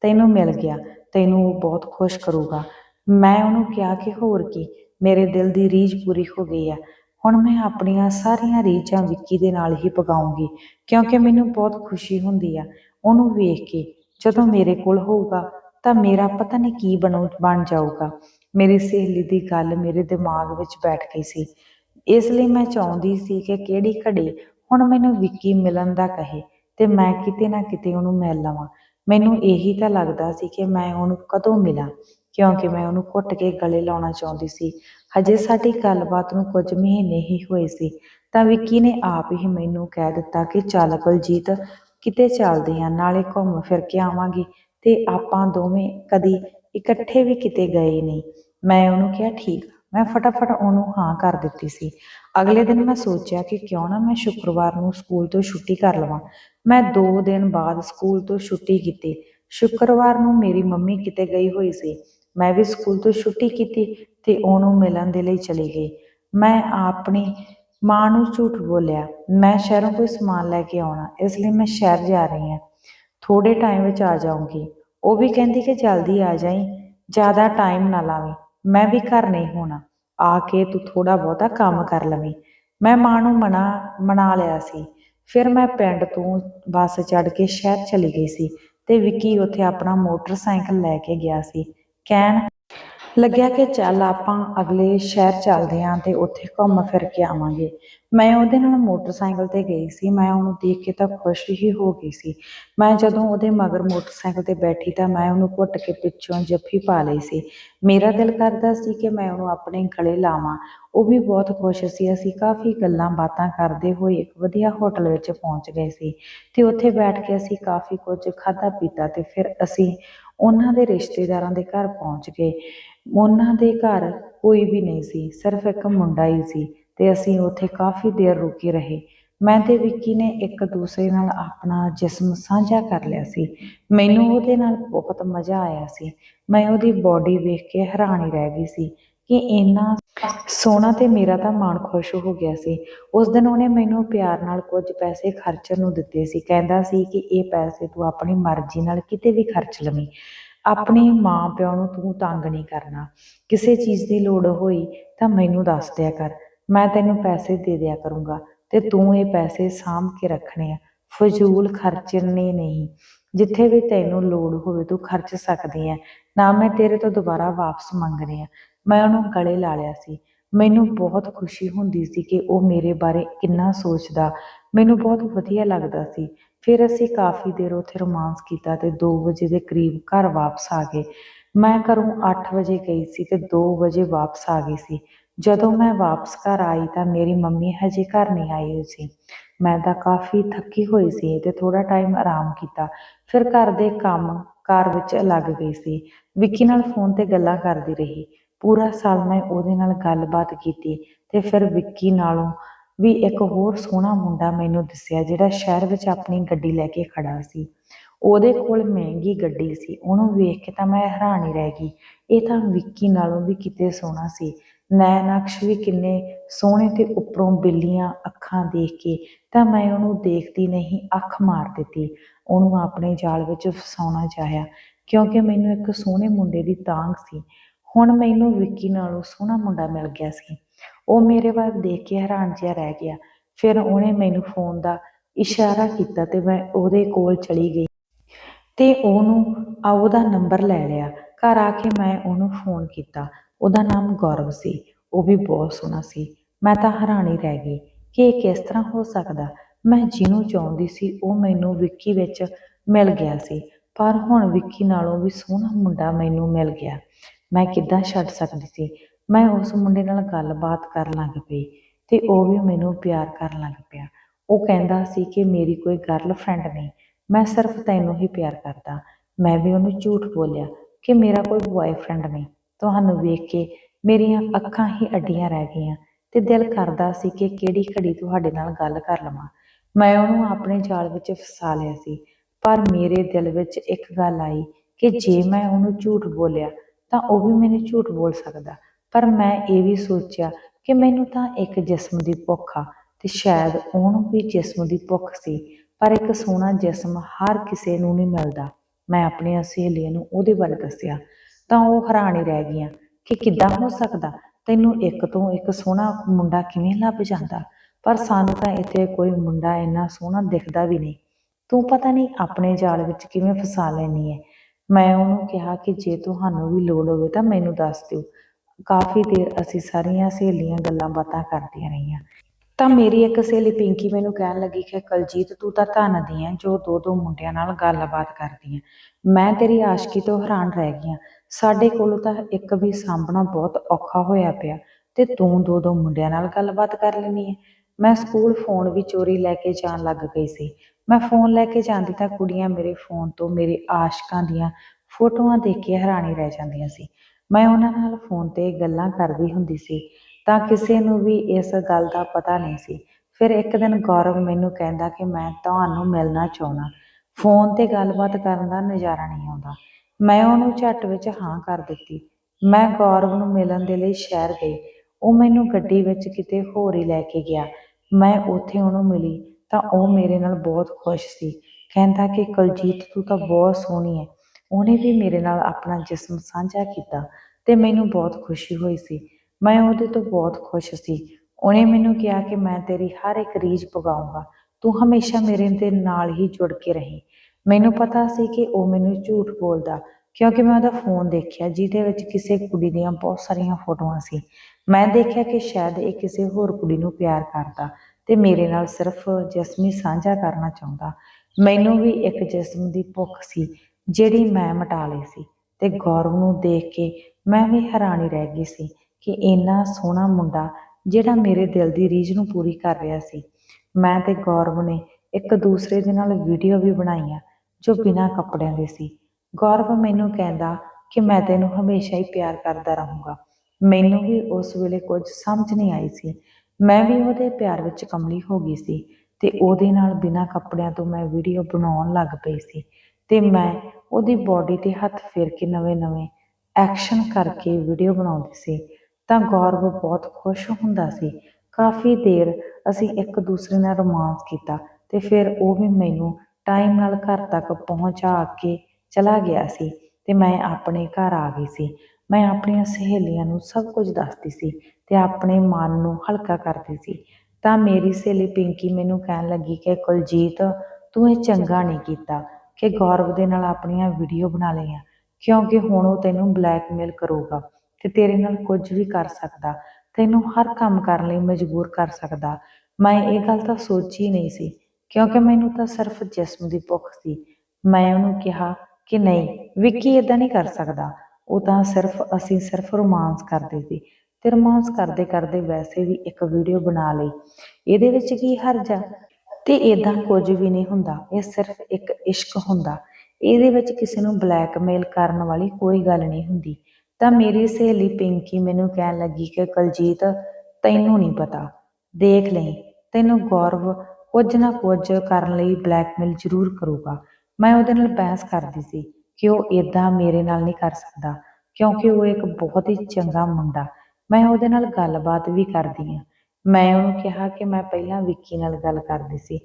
ਤੈਨੂੰ ਮਿਲ ਗਿਆ। ਤੈਨੂੰ ਉਹ ਬਹੁਤ ਖੁਸ਼ ਕਰੂਗਾ। ਮੈਂ ਉਹਨੂੰ ਕਿਹਾ ਕਿ ਹੋਰ ਕੀ? ਮੇਰੇ ਦਿਲ ਦੀ ਰੀਝ ਪੂਰੀ ਹੋ ਗਈ ਆ। ਹੁਣ ਮੈਂ ਆਪਣੀਆਂ ਸਾਰੀਆਂ ਰੀਝਾਂ ਵਿੱਕੀ ਦੇ ਨਾਲ ਹੀ ਪਗਾਉਂਗੀ ਕਿਉਂਕਿ ਮੈਨੂੰ ਬਹੁਤ ਖੁਸ਼ੀ ਹੁੰਦੀ ਆ ਉਹਨੂੰ ਵੇਖ ਕੇ। ਜਦੋਂ ਮੇਰੇ ਕੋਲ ਹੋਊਗਾ, ਤਾਂ ਮੇਰਾ ਪਤਾ ਨਹੀਂ ਕੀ ਬਣੂ ਬਣ ਜਾਊਗਾ। ਮੇਰੀ ਸਹੇਲੀ ਦੀ ਗੱਲ ਮੇਰੇ ਦਿਮਾਗ ਵਿੱਚ ਬੈਠ ਗਈ ਸੀ। ਇਸ ਲਈ ਮੈਂ ਚਾਹੁੰਦੀ ਸੀ ਕਿ ਕਿਹੜੀ ਘੜੀ ਹੁਣ ਮੈਨੂੰ ਵਿੱਕੀ ਮਿਲਣ ਦਾ ਕਹੇ ਤੇ ਮੈਂ ਕਿਤੇ ਨਾ ਕਿਤੇ ਉਹਨੂੰ ਮਿਲ ਲਵਾਂ। ਮੈਨੂੰ ਇਹੀ ਤਾਂ ਲੱਗਦਾ ਸੀ ਕਿ ਮੈਂ ਉਹਨੂੰ ਕਦੋਂ ਮਿਲਾਂ, ਕਿਉਂਕਿ ਮੈਂ ਉਹਨੂੰ ਘੁੱਟ ਕੇ ਗਲੇ ਲਾਉਣਾ ਚਾਹੁੰਦੀ ਸੀ। ਹਜੇ ਸਾਡੀ ਗੱਲਬਾਤ ਨੂੰ ਕੁਝ ਮਹੀਨੇ ਹੀ ਹੋਏ ਸੀ, ਤਾਂ ਵਿੱਕੀ ਨੇ ਆਪ ਹੀ ਮੈਨੂੰ ਕਹਿ ਦਿੱਤਾ ਕਿ ਚੱਲ ਕੁਲਜੀਤ, ਕਿਤੇ ਚੱਲਦੇ ਆਂ, ਨਾਲੇ ਘੁੰਮ ਫਿਰ ਕੇ ਆਵਾਂਗੇ ਤੇ ਆਪਾਂ ਦੋਵੇਂ ਕਦੀ ਇਕੱਠੇ ਵੀ ਕਿਤੇ ਗਏ ਨਹੀਂ। ਮੈਂ ਉਹਨੂੰ ਕਿਹਾ, ਠੀਕ ਮੈਂ ਫਟਾਫਟ ਉਹਨੂੰ ਹਾਂ ਕਰ ਦਿੱਤੀ ਸੀ। ਅਗਲੇ ਦਿਨ ਮੈਂ ਸੋਚਿਆ ਕਿ ਕਿਉਂ ਨਾ ਮੈਂ ਸ਼ੁੱਕਰਵਾਰ ਨੂੰ ਸਕੂਲ ਤੋਂ ਛੁੱਟੀ ਕਰ ਲਵਾਂ। ਮੈਂ 2 ਦਿਨ ਬਾਅਦ ਸਕੂਲ ਤੋਂ ਛੁੱਟੀ ਕੀਤੀ। ਸ਼ੁੱਕਰਵਾਰ ਨੂੰ ਮੇਰੀ ਮੰਮੀ ਕਿਤੇ ਗਈ ਹੋਈ ਸੀ। ਮੈਂ ਵੀ ਸਕੂਲ ਤੋਂ ਛੁੱਟੀ ਕੀਤੀ ਤੇ ਉਹਨੂੰ ਮਿਲਣ ਦੇ ਲਈ ਚਲੀ ਗਈ। ਮੈਂ ਆਪਣੀ ਮਾਂ ਨੂੰ ਝੂਠ ਬੋਲਿਆ, ਮੈਂ ਸ਼ਹਿਰੋਂ ਕੋਈ ਸਮਾਨ ਲੈ ਕੇ ਆਉਣਾ, ਇਸ ਲਈ ਮੈਂ ਸ਼ਹਿਰ ਜਾ ਰਹੀ ਹਾਂ। ਥੋੜੇ ਟਾਈਮ ਵਿੱਚ ਆ ਜਾਊਂਗੀ। ਉਹ ਵੀ ਕਹਿੰਦੀ ਕਿ ਜਲਦੀ ਆ ਜਾਈ, ਜ਼ਿਆਦਾ ਟਾਈਮ ਨਾ ਲਾਵੀਂ। ਮੈਂ ਵੀ ਘਰ ਨਹੀਂ ਹੋਣਾ। ਆ ਕੇ ਤੂੰ ਥੋੜਾ ਬਹੁਤਾ ਕੰਮ ਕਰ ਲਵੀਂ। ਮੈਂ ਮਾਂ ਨੂੰ ਮਨਾ ਮਨਾ ਲਿਆ ਸੀ। ਫਿਰ ਮੈਂ ਪਿੰਡ ਤੋਂ ਬੱਸ ਚੜ ਕੇ ਸ਼ਹਿਰ ਚਲੀ ਗਈ ਸੀ ਤੇ ਵਿੱਕੀ ਉੱਥੇ ਆਪਣਾ ਮੋਟਰਸਾਈਕਲ ਲੈ ਕੇ ਗਿਆ ਸੀ। ਕਹਿਣ ਲੱਗਿਆ ਕਿ ਚੱਲ ਆਪਾਂ ਅਗਲੇ ਸ਼ਹਿਰ ਚੱਲਦੇ ਆਂ ਤੇ ਉੱਥੇ ਘੁੰਮ ਫਿਰ ਕੇ ਆਵਾਂਗੇ। ਮੈਂ ਉਹਦੇ ਨਾਲ ਮੋਟਰਸਾਈਕਲ ਤੇ ਗਈ ਸੀ, ਮੈਂ ਉਹਨੂੰ ਦੇਖ ਕੇ ਤਾਂ ਖੁਸ਼ ਹੀ ਹੋ ਗਈ ਸੀ। ਮੈਂ ਜਦੋਂ ਉਹਦੇ ਮਗਰ ਮੋਟਰਸਾਈਕਲ ਤੇ ਬੈਠੀ ਤਾਂ ਮੈਂ ਉਹਨੂੰ ਘੁੱਟ ਕੇ ਪਿੱਛੋਂ ਜੱਫੀ ਪਾ ਲਈ ਸੀ। ਮੇਰਾ ਦਿਲ ਕਰਦਾ ਸੀ ਕਿ ਮੈਂ ਉਹਨੂੰ ਆਪਣੇ ਗਲੇ ਲਾਵਾਂ। ਉਹ ਵੀ ਬਹੁਤ ਖੁਸ਼ ਸੀ। ਅਸੀਂ ਕਾਫੀ ਗੱਲਾਂ ਬਾਤਾਂ ਕਰਦੇ ਹੋਏ ਇੱਕ ਵਧੀਆ ਹੋਟਲ ਵਿੱਚ ਪਹੁੰਚ ਗਏ ਸੀ ਤੇ ਉੱਥੇ ਬੈਠ ਕੇ ਅਸੀਂ ਕਾਫੀ ਕੁਝ ਖਾਧਾ ਪੀਤਾ ਤੇ ਫਿਰ ਅਸੀਂ ਉਹਨਾਂ ਦੇ ਰਿਸ਼ਤੇਦਾਰਾਂ ਦੇ ਘਰ ਪਹੁੰਚ ਗਏ। ਉਹਨਾਂ ਦੇ ਘਰ ਕੋਈ ਵੀ ਨਹੀਂ ਸੀ, ਸਿਰਫ ਇੱਕ ਮੁੰਡਾ ਹੀ ਸੀ। ਤੇ ਅਸੀਂ ਉੱਥੇ ਕਾਫੀ ਦੇਰ ਰੁਕੇ ਰਹੇ। ਮੈਂ ਤੇ ਵਿੱਕੀ ਨੇ ਇੱਕ ਦੂਸਰੇ ਨਾਲ ਆਪਣਾ ਜਿਸਮ ਸਾਂਝਾ ਕਰ ਲਿਆ ਸੀ। ਮੈਨੂੰ ਉਹਦੇ ਨਾਲ ਬਹੁਤ ਮਜ਼ਾ ਆਇਆ ਸੀ। ਮੈਂ ਉਹਦੀ ਬਾਡੀ ਵੇਖ ਕੇ ਹੈਰਾਨ ਹੀ ਰਹਿ ਗਈ ਸੀ ਕਿ ਇੰਨਾ ਸੋਹਣਾ ਤੇ ਮੇਰਾ ਤਾਂ ਮਨ ਖੁਸ਼ ਹੋ ਗਿਆ ਸੀ। ਉਸ ਦਿਨ ਉਹਨੇ ਮੈਨੂੰ ਪਿਆਰ ਨਾਲ ਕੁਝ ਪੈਸੇ ਖਰਚਣ ਨੂੰ ਦਿੱਤੇ ਸੀ। ਕਹਿੰਦਾ ਸੀ ਕਿ ਇਹ ਪੈਸੇ ਤੂੰ ਆਪਣੀ ਮਰਜ਼ੀ ਨਾਲ ਕਿਤੇ ਵੀ ਖਰਚ ਲਵੀਂ। ਆਪਣੇ ਮਾਂ ਪਿਓ ਨੂੰ ਤੂੰ ਤੰਗ ਨਹੀਂ ਕਰਨਾ। ਕਿਸੇ ਚੀਜ਼ ਦੀ ਲੋੜ ਹੋਈ ਤਾਂ ਮੈਨੂੰ ਦੱਸ ਦਿਆ ਕਰ। ਮੈਂ ਤੈਨੂੰ ਪੈਸੇ ਦੇ ਦਿਆ ਕਰੂੰਗਾ ਤੇ ਤੂੰ ਇਹ ਪੈਸੇ ਸਾਂਭ ਕੇ ਰੱਖਣੇ ਆ। ਫਜ਼ੂਲ ਖਰਚਣੇ ਨਹੀਂ। ਜਿੱਥੇ ਵੀ ਤੈਨੂੰ ਲੋੜ ਹੋਵੇ ਤੂੰ ਖਰਚ ਸਕਦੀ ਹੈ ਨਾ ਮੈਂ ਤੇਰੇ ਤੋਂ ਦੁਬਾਰਾ ਵਾਪਸ ਮੰਗਣੇ ਆ। ਮੈਂ ਉਹਨੂੰ ਗਲੇ ਲਾ ਲਿਆ ਸੀ। ਮੈਨੂੰ ਬਹੁਤ ਖੁਸ਼ੀ ਹੁੰਦੀ ਸੀ ਕਿ ਉਹ ਮੇਰੇ ਬਾਰੇ ਕਿੰਨਾ ਸੋਚਦਾ। ਮੈਨੂੰ ਬਹੁਤ ਵਧੀਆ ਲੱਗਦਾ ਸੀ। ਫਿਰ ਅਸੀਂ ਕਾਫੀ ਦੇਰ ਉੱਥੇ ਰੋਮਾਂਸ ਕੀਤਾ ਤੇ 2 ਵਜੇ ਦੇ ਕਰੀਬ ਘਰ ਵਾਪਸ ਆ ਗਏ। ਮੈਂ ਘਰੋਂ 8 ਵਜੇ ਗਈ ਸੀ ਤੇ 2 ਵਜੇ ਵਾਪਸ ਆ ਗਈ ਸੀ। ਜਦੋਂ ਮੈਂ ਵਾਪਸ ਘਰ ਆਈ ਤਾਂ ਮੇਰੀ ਮੰਮੀ ਹਜੇ ਘਰ ਨਹੀਂ ਆਈ ਹੋਈ ਸੀ। ਮੈਂ ਤਾਂ ਕਾਫੀ ਥੱਕੀ ਹੋਈ ਸੀ ਤੇ ਥੋੜਾ ਟਾਈਮ ਆਰਾਮ ਕੀਤਾ। ਫਿਰ ਘਰ ਦੇ ਕੰਮ ਕਾਰ ਵਿੱਚ ਲੱਗ ਗਈ ਸੀ। ਵਿੱਕੀ ਨਾਲ ਫੋਨ ਤੇ ਗੱਲਾਂ ਕਰਦੀ ਰਹੀ। ਪੂਰਾ ਸਾਲ ਮੈਂ ਉਹਦੇ ਨਾਲ ਗੱਲਬਾਤ ਕੀਤੀ ਤੇ ਫਿਰ ਵਿੱਕੀ ਨਾਲੋਂ ਵੀ ਇੱਕ ਹੋਰ ਸੋਹਣਾ ਮੁੰਡਾ ਮੈਨੂੰ ਦਿਸਿਆ ਜਿਹੜਾ ਸ਼ਹਿਰ ਵਿੱਚ ਆਪਣੀ ਗੱਡੀ ਲੈ ਕੇ ਖੜਾ ਸੀ। ਉਹਦੇ ਕੋਲ ਮਹਿੰਗੀ ਗੱਡੀ ਸੀ। ਉਹਨੂੰ ਵੇਖ ਕੇ ਤਾਂ ਮੈਂ ਹੈਰਾਨ ਹੀ ਰਹਿ ਗਈ। ਇਹ ਤਾਂ ਵਿੱਕੀ ਨਾਲੋਂ ਵੀ ਕਿਤੇ ਸੋਹਣਾ ਸੀ। ਨੈਣ ਨਕਸ਼ ਵੀ ਕਿੰਨੇ ਸੋਹਣੇ ਤੇ ਉੱਪਰੋਂ ਬਿੱਲੀਆਂ ਅੱਖਾਂ ਦੇਖ ਕੇ, ਤਾਂ ਮੈਂ ਉਹਨੂੰ ਦੇਖਦੀ ਨਹੀਂ, ਅੱਖ ਮਾਰ ਦਿੱਤੀ। ਉਹਨੂੰ ਆਪਣੇ ਜਾਲ ਵਿੱਚ ਫਸਾਉਣਾ ਚਾਹਿਆ, ਕਿਉਂਕਿ ਮੈਨੂੰ ਇੱਕ ਸੋਹਣੇ ਮੁੰਡੇ ਦੀ ਤਾਂਘ ਸੀ। ਹੁਣ ਮੈਨੂੰ ਵਿੱਕੀ ਨਾਲੋਂ ਸੋਹਣਾ ਮੁੰਡਾ ਮਿਲ ਗਿਆ ਸੀ। ਉਹ ਮੇਰੇ ਵੱਲ ਦੇਖ ਕੇ ਹੈਰਾਨ ਜਿਹਾ ਰਹਿ ਗਿਆ। ਫਿਰ ਉਹਨੇ ਮੈਨੂੰ ਫੋਨ ਦਾ ਇਸ਼ਾਰਾ ਕੀਤਾ ਤੇ ਮੈਂ ਉਹਦੇ ਕੋਲ ਚਲੀ ਗਈ ਤੇ ਉਹਨੂੰ ਆ ਉਹਦਾ ਨੰਬਰ ਲੈ ਲਿਆ। ਘਰ ਆ ਕੇ ਮੈਂ ਉਹਨੂੰ ਫੋਨ ਕੀਤਾ। ਉਹਦਾ ਨਾਮ ਗੌਰਵ ਸੀ, ਉਹ ਵੀ ਬਹੁਤ ਸੋਹਣਾ ਸੀ। ਮੈਂ ਤਾਂ ਹੈਰਾਨੀ ਰਹਿ ਗਈ ਕਿ ਇਹ ਕਿਸ ਤਰ੍ਹਾਂ ਹੋ ਸਕਦਾ। ਮੈਂ ਜਿਹਨੂੰ ਚਾਹੁੰਦੀ ਸੀ, ਉਹ ਮੈਨੂੰ ਵਿੱਕੀ ਵਿੱਚ ਮਿਲ ਗਿਆ ਸੀ, ਪਰ ਹੁਣ ਵਿੱਕੀ ਨਾਲੋਂ ਵੀ ਸੋਹਣਾ ਮੁੰਡਾ ਮੈਨੂੰ ਮਿਲ ਗਿਆ। ਮੈਂ ਕਿੱਦਾਂ ਛੱਡ ਸਕਦੀ ਸੀ? ਮੈਂ ਉਸ ਮੁੰਡੇ ਨਾਲ ਗੱਲਬਾਤ ਕਰਨ ਲੱਗ ਪਈ ਤੇ ਉਹ ਵੀ ਮੈਨੂੰ ਪਿਆਰ ਕਰਨ ਲੱਗ ਪਿਆ। ਉਹ ਕਹਿੰਦਾ ਸੀ ਕਿ ਮੇਰੀ ਕੋਈ ਗਰਲਫ੍ਰੈਂਡ ਨਹੀਂ, ਮੈਂ ਸਿਰਫ ਤੈਨੂੰ ਹੀ ਪਿਆਰ ਕਰਦਾ। ਮੈਂ ਵੀ ਉਹਨੂੰ ਝੂਠ ਬੋਲਿਆ ਕਿ ਮੇਰਾ ਕੋਈ ਬॉयਫ੍ਰੈਂਡ ਨਹੀਂ। ਤੁਹਾਨੂੰ ਵੇਖ ਕੇ ਮੇਰੀਆਂ ਅੱਖਾਂ ਹੀ ਅੱਡੀਆਂ ਰਹਿ ਗਈਆਂ ਤੇ ਦਿਲ ਕਰਦਾ ਸੀ ਕਿ ਕਿਹੜੀ ਘੜੀ ਤੁਹਾਡੇ ਨਾਲ ਗੱਲ ਕਰ ਲਵਾਂ। ਮੈਂ ਉਹਨੂੰ ਆਪਣੇ ਜਾਲ ਵਿੱਚ ਫਸਾ ਲਿਆ ਸੀ, ਪਰ ਮੇਰੇ ਦਿਲ ਵਿੱਚ ਇੱਕ ਗੱਲ ਆਈ ਕਿ ਜੇ ਮੈਂ ਉਹਨੂੰ ਝੂਠ ਬੋਲਿਆ ਤਾਂ ਉਹ ਵੀ ਮੈਨੂੰ ਝੂਠ ਬੋਲ ਸਕਦਾ। ਪਰ ਮੈਂ ਇਹ ਵੀ ਸੋਚਿਆ ਕਿ ਮੈਨੂੰ ਤਾਂ ਇੱਕ ਜਿਸਮ ਦੀ ਭੁੱਖ ਆ ਤੇ ਸ਼ਾਇਦ ਉਹਨੂੰ ਵੀ ਜਿਸਮ ਦੀ ਭੁੱਖ ਸੀ, ਪਰ ਇੱਕ ਸੋਹਣਾ ਜਿਸਮ ਹਰ ਕਿਸੇ ਨੂੰ ਨਹੀਂ ਮਿਲਦਾ। ਮੈਂ ਆਪਣੀਆਂ ਸਹੇਲੀਆਂ ਨੂੰ ਉਹਦੇ ਬਾਰੇ ਦੱਸਿਆ ਤਾਂ ਉਹ ਹੈਰਾਨ ਹੀ ਰਹਿ ਗਈਆਂ ਕਿ ਕਿੱਦਾਂ ਹੋ ਸਕਦਾ? ਤੈਨੂੰ ਇੱਕ ਤੋਂ ਇੱਕ ਸੋਹਣਾ ਮੁੰਡਾ ਕਿਵੇਂ ਲੱਭ ਜਾਂਦਾ? ਪਰ ਸਾਨੂੰ ਤਾਂ ਇੱਥੇ ਕੋਈ ਮੁੰਡਾ ਇੰਨਾ ਸੋਹਣਾ ਦਿਖਦਾ ਵੀ ਨਹੀਂ। ਤੂੰ ਪਤਾ ਨਹੀਂ ਆਪਣੇ ਜਾਲ ਵਿੱਚ ਕਿਵੇਂ ਫਸਾ ਲੈਣੀ ਹੈ ਮੈਂ ਉਹਨੂੰ ਕਿਹਾ ਕਿ ਜੇ ਤੁਹਾਨੂੰ ਵੀ ਲੋੜ ਹੋਵੇ ਤਾਂ ਮੈਨੂੰ ਦੱਸ ਦਿਓ। ਕਾਫੀ ਦੇਰ ਅਸੀਂ ਸਾਰੀਆਂ ਸਹੇਲੀਆਂ ਗੱਲਾਂ ਬਾਤਾਂ ਕਰਦੀਆਂ ਰਹੀਆਂ। ਤਾਂ ਮੇਰੀ ਇੱਕ ਸਹੇਲੀ ਪਿੰਕੀ ਮੈਨੂੰ ਕਹਿਣ ਲੱਗੀ ਕਿ ਕਲਜੀਤ ਤੂੰ ਤਾਂ ਧਨ ਦੀ ਹੈ ਜੋ ਦੋ ਦੋ ਮੁੰਡਿਆਂ ਨਾਲ ਗੱਲਬਾਤ ਕਰਦੀ ਹੈ ਮੈਂ ਤੇਰੀ ਆਸ਼ਕੀ ਤੋਂ ਹੈਰਾਨ ਰਹਿ ਗਈ ਸਾਡੇ ਕੋਲੋਂ ਤਾਂ ਇੱਕ ਵੀ ਸਾਂਭਣਾ ਬਹੁਤ ਔਖਾ ਹੋਇਆ ਪਿਆ ਤੇ ਤੂੰ ਦੋ ਦੋ ਮੁੰਡਿਆਂ ਨਾਲ ਗੱਲਬਾਤ ਕਰ ਲੈਣੀ ਹੈ ਮੈਂ ਸਕੂਲ ਫੋਨ ਵੀ ਚੋਰੀ ਲੈ ਕੇ ਜਾਣ ਲੱਗ ਗਈ ਸੀ। ਮੈਂ ਫੋਨ ਲੈ ਕੇ ਜਾਂਦੀ ਤਾਂ ਕੁੜੀਆਂ ਮੇਰੇ ਫੋਨ ਤੋਂ ਮੇਰੇ ਆਸ਼ਕਾਂ ਦੀਆਂ ਫੋਟੋਆਂ ਦੇਖ ਕੇ ਹੈਰਾਨੀ ਰਹਿ ਜਾਂਦੀਆਂ ਸੀ। ਮੈਂ ਉਹਨਾਂ ਨਾਲ ਫੋਨ ਤੇ ਗੱਲਾਂ ਕਰਦੀ ਹੁੰਦੀ ਸੀ ਤਾਂ ਕਿਸੇ ਨੂੰ ਵੀ ਇਸ ਗੱਲ ਦਾ ਪਤਾ ਨਹੀਂ ਸੀ। ਫਿਰ ਇੱਕ ਦਿਨ ਗੌਰਵ ਮੈਨੂੰ ਕਹਿੰਦਾ ਕਿ ਮੈਂ ਤੁਹਾਨੂੰ ਮਿਲਣਾ ਚਾਹੁੰਦਾ। ਫੋਨ ਤੇ ਗੱਲਬਾਤ ਕਰਨ ਦਾ ਨਜ਼ਾਰਾ ਨਹੀਂ ਆਉਂਦਾ। ਮੈਂ ਉਹਨੂੰ ਝੱਟ ਵਿੱਚ ਹਾਂ ਕਰ ਦਿੱਤੀ। ਮੈਂ ਗੌਰਵ ਨੂੰ ਮਿਲਣ ਦੇ ਲਈ ਸ਼ਹਿਰ ਗਈ। ਉਹ ਮੈਨੂੰ ਗੱਡੀ ਵਿੱਚ ਕਿਤੇ ਹੋਰ ਹੀ ਲੈ ਕੇ ਗਿਆ। ਮੈਂ ਉੱਥੇ ਉਹਨੂੰ ਮਿਲੀ ਤਾਂ ਉਹ ਮੇਰੇ ਨਾਲ ਬਹੁਤ ਖੁਸ਼ ਸੀ। ਕਹਿੰਦਾ ਕਿ, ਕੁਲਜੀਤ, ਤੂੰ ਤਾਂ ਬਹੁਤ ਸੋਹਣੀ ਹੈ ਉਹਨੇ ਵੀ ਮੇਰੇ ਨਾਲ ਆਪਣਾ ਜਿਸਮ ਸਾਂਝਾ ਕੀਤਾ ਤੇ ਮੈਨੂੰ ਬਹੁਤ ਖੁਸ਼ੀ ਹੋਈ ਸੀ। ਮੈਂ ਉਹਦੇ ਤੋਂ ਬਹੁਤ ਖੁਸ਼ ਸੀ। ਉਹਨੇ ਮੈਨੂੰ ਕਿਹਾ ਕਿ ਮੈਂ ਤੇਰੀ ਹਰ ਇੱਕ ਰੀਝ ਪੁਗਾਊਂਗਾ ਤੂੰ ਹਮੇਸ਼ਾ ਮੇਰੇ ਦੇ ਨਾਲ ਹੀ ਜੁੜ ਕੇ ਰਹੀਂ। ਮੈਨੂੰ ਪਤਾ ਸੀ ਕਿ ਉਹ ਮੈਨੂੰ ਝੂਠ ਬੋਲਦਾ, ਕਿਉਂਕਿ ਮੈਂ ਉਹਦਾ ਫੋਨ ਦੇਖਿਆ, ਜਿਹਦੇ ਵਿੱਚ ਕਿਸੇ ਕੁੜੀ ਦੀਆਂ ਬਹੁਤ ਸਾਰੀਆਂ ਫੋਟੋਆਂ ਸੀ। ਮੈਂ ਦੇਖਿਆ ਕਿ ਸ਼ਾਇਦ ਇਹ ਕਿਸੇ ਹੋਰ ਕੁੜੀ ਨੂੰ ਪਿਆਰ ਕਰਦਾ ਤੇ ਮੇਰੇ ਨਾਲ ਸਿਰਫ ਜਿਸਮੀ ਸਾਂਝਾ ਕਰਨਾ ਚਾਹੁੰਦਾ। ਮੈਨੂੰ ਵੀ ਇੱਕ ਜਿਸਮ ਦੀ ਭੁੱਖ ਸੀ, ਜਿਹੜੀ ਮੈਂ ਮਿਟਾ ਲਈ ਸੀ ਤੇ ਗੌਰਵ ਨੂੰ ਦੇਖ ਕੇ ਮੈਂ ਵੀ ਹੈਰਾਨੀ ਰਹਿ ਗਈ ਸੀ ਕਿ ਇੰਨਾ ਸੋਹਣਾ ਮੁੰਡਾ, ਜਿਹੜਾ ਮੇਰੇ ਦਿਲ ਦੀ ਰੀਝ ਨੂੰ ਪੂਰੀ ਕਰ ਰਿਹਾ ਸੀ। ਮੈਂ ਤੇ ਗੌਰਵ ਨੇ ਇੱਕ ਦੂਸਰੇ ਦੇ ਨਾਲ ਵੀਡੀਓ ਵੀ ਬਣਾਈਆਂ ਜੋ ਬਿਨਾਂ ਕੱਪੜਿਆਂ ਦੇ ਸੀ। ਗੌਰਵ ਮੈਨੂੰ ਕਹਿੰਦਾ ਕਿ ਮੈਂ ਤੈਨੂੰ ਹਮੇਸ਼ਾ ਹੀ ਪਿਆਰ ਕਰਦਾ ਰਹੂੰਗਾ। ਮੈਨੂੰ ਵੀ ਉਸ ਵੇਲੇ ਕੁਝ ਸਮਝ ਨਹੀਂ ਆਈ ਸੀ। ਮੈਂ ਵੀ ਉਹਦੇ ਪਿਆਰ ਵਿੱਚ ਕਮਲੀ ਹੋ ਗਈ ਸੀ ਤੇ ਉਹਦੇ ਨਾਲ ਬਿਨਾਂ ਕੱਪੜਿਆਂ ਤੋਂ ਮੈਂ ਵੀਡੀਓ ਬਣਾਉਣ ਲੱਗ ਪਈ ਸੀ ਤੇ ਮੈਂ ਉਹਦੀ ਬਾਡੀ ਤੇ ਹੱਥ ਫੇਰ ਕੇ ਨਵੇਂ-ਨਵੇਂ ਐਕਸ਼ਨ ਕਰਕੇ ਵੀਡੀਓ ਬਣਾਉਂਦੀ ਸੀ। ਤਾਂ ਗੌਰਵ ਬਹੁਤ ਖੁਸ਼ ਹੁੰਦਾ ਸੀ। ਕਾਫੀ ਦੇਰ ਅਸੀਂ ਇੱਕ ਦੂਸਰੇ ਨਾਲ ਰੋਮਾਂਸ ਕੀਤਾ ਤੇ ਫਿਰ ਉਹ ਵੀ ਮੈਨੂੰ ਟਾਈਮ ਨਾਲ ਘਰ ਤੱਕ ਪਹੁੰਚਾ ਕੇ ਚਲਾ ਗਿਆ ਸੀ ਤੇ ਮੈਂ ਆਪਣੇ ਘਰ ਆ ਗਈ ਸੀ। ਮੈਂ ਆਪਣੀਆਂ ਸਹੇਲੀਆਂ ਨੂੰ ਸਭ ਕੁਝ ਦੱਸਦੀ ਸੀ ਤੇ ਆਪਣੇ ਮਨ ਨੂੰ ਹਲਕਾ ਕਰਦੀ ਸੀ। ਤਾਂ ਮੇਰੀ ਸਹੇਲੀ ਪਿੰਕੀ ਮੈਨੂੰ ਕਹਿਣ ਲੱਗੀ ਕਿ, ਕੁਲਜੀਤ, ਤੂੰ ਇਹ ਚੰਗਾ ਨਹੀਂ ਕੀਤਾ ਕਿ ਗੌਰਵ ਦੇ ਨਾਲ ਆਪਣੀਆਂ ਵੀਡੀਓ ਬਣਾ ਲਈਆਂ, ਕਿਉਂਕਿ ਹੁਣ ਉਹ ਤੈਨੂੰ ਬਲੈਕਮੇਲ ਕਰੂਗਾ ਤੇ ਤੇਰੇ ਨਾਲ ਕੁਝ ਵੀ ਕਰ ਸਕਦਾ, ਤੈਨੂੰ ਹਰ ਕੰਮ ਕਰਨ ਲਈ ਮਜਬੂਰ ਕਰ ਸਕਦਾ। ਮੈਂ ਇਹ ਗੱਲ ਤਾਂ ਸੋਚੀ ਨਹੀਂ ਸੀ। ਕਿਉਂਕਿ ਮੈਨੂੰ ਤਾਂ ਸਿਰਫ ਜਿਸਮ ਦੀ ਭੁੱਖ ਸੀ। ਮੈਂ ਉਹਨੂੰ ਕਿਹਾ ਕਿ ਨਹੀਂ, ਵਿੱਕੀ ਇਦਾਂ ਨਹੀਂ ਕਰ ਸਕਦਾ। ਉਹ ਤਾਂ ਸਿਰਫ, ਅਸੀਂ ਸਿਰਫ ਰੋਮਾਂਸ ਕਰਦੇ ਸੀ। ਤੇ ਰੋਮਾਂਸ ਕਰਦੇ ਕਰਦੇ ਵੈਸੇ ਵੀ ਇੱਕ ਵੀਡੀਓ ਬਣਾ ਲਈ। ਇਹਦੇ ਵਿੱਚ ਕੀ ਹਰਜ ਤੇ ਇਦਾਂ ਕੁਝ ਵੀ ਨਹੀਂ ਹੁੰਦਾ। ਇਹ ਸਿਰਫ ਇੱਕ ਇਸ਼ਕ ਹੁੰਦਾ। ਇਹਦੇ ਵਿੱਚ ਕਿਸੇ ਨੂੰ ਬਲੈਕਮੇਲ ਕਰਨ ਵਾਲੀ ਕੋਈ ਗੱਲ ਨਹੀਂ ਹੁੰਦੀ। ਤਾਂ ਮੇਰੀ ਸਹੇਲੀ ਪਿੰਕੀ ਮੈਨੂੰ ਕਹਿਣ ਲੱਗੀ ਕਿ ਕੁਲਜੀਤ, ਤੈਨੂੰ ਨਹੀਂ ਪਤਾ। ਦੇਖ ਲਈ, ਤੈਨੂੰ ਗੌਰਵ ਕੁਝ ਨਾ ਕੁਝ ਕਰਨ ਲਈ ਬਲੈਕਮੇਲ ਜ਼ਰੂਰ ਕਰੂਗਾ। ਮੈਂ ਉਹਦੇ ਨਾਲ ਬਹਿਸ ਕਰਦੀ ਸੀ ਕਿ ਉਹ ਇਦਾਂ ਮੇਰੇ ਨਾਲ ਨਹੀਂ ਕਰ ਸਕਦਾ, ਕਿਉਂਕਿ ਉਹ ਇੱਕ ਬਹੁਤ ਹੀ ਚੰਗਾ ਮੁੰਡਾ। ਮੈਂ ਉਹਦੇ ਨਾਲ ਗੱਲਬਾਤ ਵੀ ਕਰਦੀ ਹਾਂ। ਮੈਂ ਉਹਨੂੰ ਕਿਹਾ ਕਿ ਮੈਂ ਪਹਿਲਾਂ ਵਿੱਕੀ ਨਾਲ ਗੱਲ ਕਰਦੀ ਸੀ,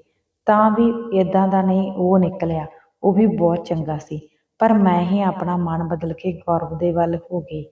ਤਾਂ ਵੀ ਇਦਾਂ ਦਾ ਨਹੀਂ ਉਹ ਨਿਕਲਿਆ। ਉਹ ਵੀ ਬਹੁਤ ਚੰਗਾ ਸੀ, ਪਰ ਮੈਂ ਹੀ ਆਪਣਾ ਮਨ ਬਦਲ ਕੇ ਗੌਰਵ ਦੇ ਵੱਲ ਹੋ ਗਈ।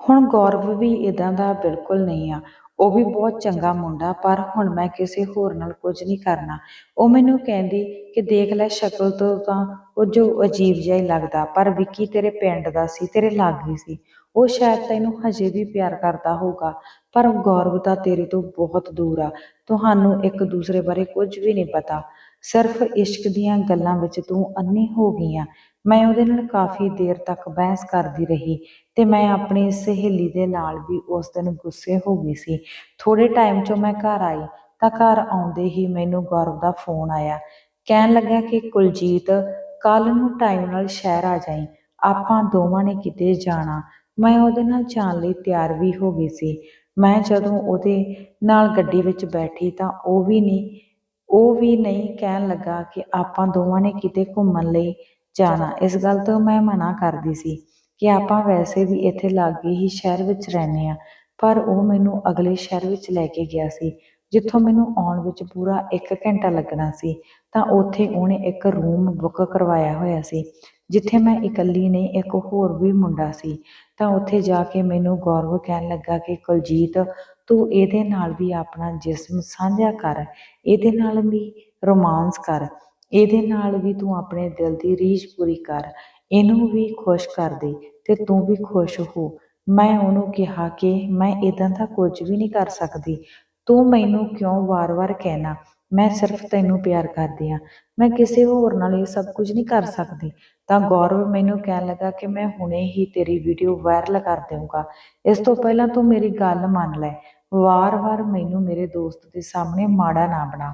ਹੁਣ ਗੌਰਵ ਵੀ ਇਦਾਂ ਦਾ ਬਿਲਕੁਲ ਨਹੀਂ ਆ। ਉਹ ਵੀ ਬਹੁਤ ਚੰਗਾ ਮੁੰਡਾ, ਪਰ ਹੁਣ ਮੈਂ ਕਿਸੇ ਹੋਰ ਨਾਲ ਕੁਝ ਨਹੀਂ ਕਰਨਾ। ਉਹ ਮੈਨੂੰ ਕਹਿੰਦੀ ਕਿ ਦੇਖ ਲੈ ਸ਼ਕਲ ਤੋਂ ਤਾਂ ਉਹ ਜੋ ਅਜੀਬ ਜਿਹਾ ਹੀ ਲੱਗਦਾ, ਪਰ ਵਿੱਕੀ ਤੇਰੇ ਪਿੰਡ ਦਾ ਸੀ, ਤੇਰੇ ਲਾਗੀ ਸੀ। ਉਹ ਸ਼ਾਇਦ ਤੈਨੂੰ ਹਜੇ ਵੀ ਪਿਆਰ ਕਰਦਾ ਹੋਊਗਾ, ਪਰ ਗੌਰਵ ਤਾਂ ਤੇਰੇ ਤੋਂ ਬਹੁਤ ਦੂਰ ਆ। ਤੁਹਾਨੂੰ ਇੱਕ ਦੂਸਰੇ ਬਾਰੇ ਕੁਝ ਵੀ ਨਹੀਂ ਪਤਾ। ਸਿਰਫ ਇਸ਼ਕ ਦੀਆਂ ਗੱਲਾਂ ਵਿੱਚ ਤੂੰ ਅੰਨੀ ਹੋ ਗਈ ਆ। ਮੈਂ ਉਹਦੇ ਨਾਲ ਕਾਫੀ ਦੇਰ ਤੱਕ ਬਹਿਸ ਕਰਦੀ ਰਹੀ ਤੇ ਮੈਂ ਆਪਣੀ ਸਹੇਲੀ ਦੇ ਨਾਲ ਵੀ ਉਸ ਦਿਨ ਗੁੱਸੇ ਹੋ ਗਈ ਸੀ। ਥੋੜੇ ਟਾਈਮ 'ਚੋਂ ਮੈਂ ਘਰ ਆਈ ਤਾਂ ਘਰ ਆਉਂਦੇ ਹੀ ਮੈਨੂੰ ਗੌਰਵ ਦਾ ਫੋਨ ਆਇਆ। ਕਹਿਣ ਲੱਗਾ ਕਿ ਕੁਲਜੀਤ ਕੱਲ ਨੂੰ ਟਾਈਮ ਨਾਲ ਸ਼ਹਿਰ ਆ ਜਾਈ, ਆਪਾਂ ਦੋਵਾਂ ਨੇ ਕਿਤੇ ਜਾਣਾ। ਮੈਂ ਉਹਦੇ ਨਾਲ ਜਾਣ ਲਈ ਤਿਆਰ ਵੀ ਹੋ ਗਈ ਸੀ। ਮੈਂ ਜਦੋਂ ਉਹਦੇ ਨਾਲ ਗੱਡੀ ਵਿੱਚ ਬੈਠੀ ਤਾਂ ਉਹ ਵੀ ਨਹੀਂ, ਉਹ ਵੀ ਨਹੀਂ ਕਹਿਣ ਲੱਗਾ ਕਿ ਆਪਾਂ ਦੋਵਾਂ ਨੇ ਕਿਤੇ ਘੁੰਮਣ ਲਈ ਜਾਣਾ। ਇਸ ਗੱਲ ਤੋਂ ਮੈਂ ਮਨਾ ਕਰਦੀ ਸੀ ਕਿ ਆਪਾਂ ਵੈਸੇ ਵੀ ਇੱਥੇ ਲਾਗੇ ਹੀ ਸ਼ਹਿਰ ਵਿੱਚ ਰਹਿੰਦੇ ਆ ਪਰ ਉਹ ਮੈਨੂੰ ਅਗਲੇ ਸ਼ਹਿਰ ਵਿੱਚ ਲੈ ਕੇ ਗਿਆ ਸੀ, ਜਿੱਥੋਂ ਮੈਨੂੰ ਆਉਣ ਵਿੱਚ ਪੂਰਾ 1 ਘੰਟਾ ਲੱਗਣਾ ਸੀ। ਤਾਂ ਉੱਥੇ ਉਹਨੇ ਇੱਕ ਰੂਮ ਬੁੱਕ ਕਰਵਾਇਆ ਹੋਇਆ ਸੀ, ਜਿੱਥੇ ਮੈਂ ਇਕੱਲੀ ਨਹੀਂ, ਇੱਕ ਹੋਰ ਵੀ ਮੁੰਡਾ ਸੀ। ਤਾਂ ਉੱਥੇ ਜਾ ਕੇ ਮੈਨੂੰ ਗੌਰਵ ਕਹਿਣ ਲੱਗਾ ਕਿ, ਕੁਲਜੀਤ, ਤੂੰ ਇਹਦੇ ਨਾਲ ਵੀ ਆਪਣਾ ਜਿਸਮ ਸਾਂਝਾ ਕਰ, ਇਹਦੇ ਨਾਲ ਵੀ ਰੋਮਾਂਸ ਕਰ। ਇਹਦੇ ਨਾਲ ਵੀ ਤੂੰ ਆਪਣੇ ਦਿਲ ਦੀ ਰੀਝ ਪੂਰੀ ਕਰ, ਇਹਨੂੰ ਵੀ ਖੁਸ਼ ਕਰ ਦੇ ਤੇ ਤੂੰ ਵੀ ਖੁਸ਼ ਹੋ। ਮੈਂ ਉਹਨੂੰ ਕਿਹਾ ਕਿ ਮੈਂ ਇਦਾਂ ਦਾ ਕੁਝ ਵੀ ਨਹੀਂ ਕਰ ਸਕਦੀ। ਤੂੰ ਮੈਨੂੰ ਕਿਉਂ ਵਾਰ-ਵਾਰ ਕਹਿਣਾ? ਮੈਂ ਸਿਰਫ ਤੈਨੂੰ ਪਿਆਰ ਕਰਦੀ ਆ ਮੈਂ ਕਿਸੇ ਹੋਰ ਨਾਲ ਇਹ ਸਭ ਕੁਝ ਨਹੀਂ ਕਰ ਸਕਦੀ। ਤਾਂ ਗੌਰਵ ਮੈਨੂੰ ਕਹਿਣ ਲੱਗਾ ਕਿ ਮੈਂ ਹੁਣੇ ਹੀ ਤੇਰੀ ਵੀਡੀਓ ਵਾਇਰਲ ਕਰ ਦੇਵਾਂਗਾ ਇਸ ਤੋਂ ਪਹਿਲਾਂ ਤੂੰ ਮੇਰੀ ਗੱਲ ਮੰਨ ਲੈ। ਵਾਰ-ਵਾਰ ਮੈਨੂੰ ਮੇਰੇ ਦੋਸਤ ਦੇ ਸਾਹਮਣੇ ਮਾੜਾ ਨਾ ਬਣਾ।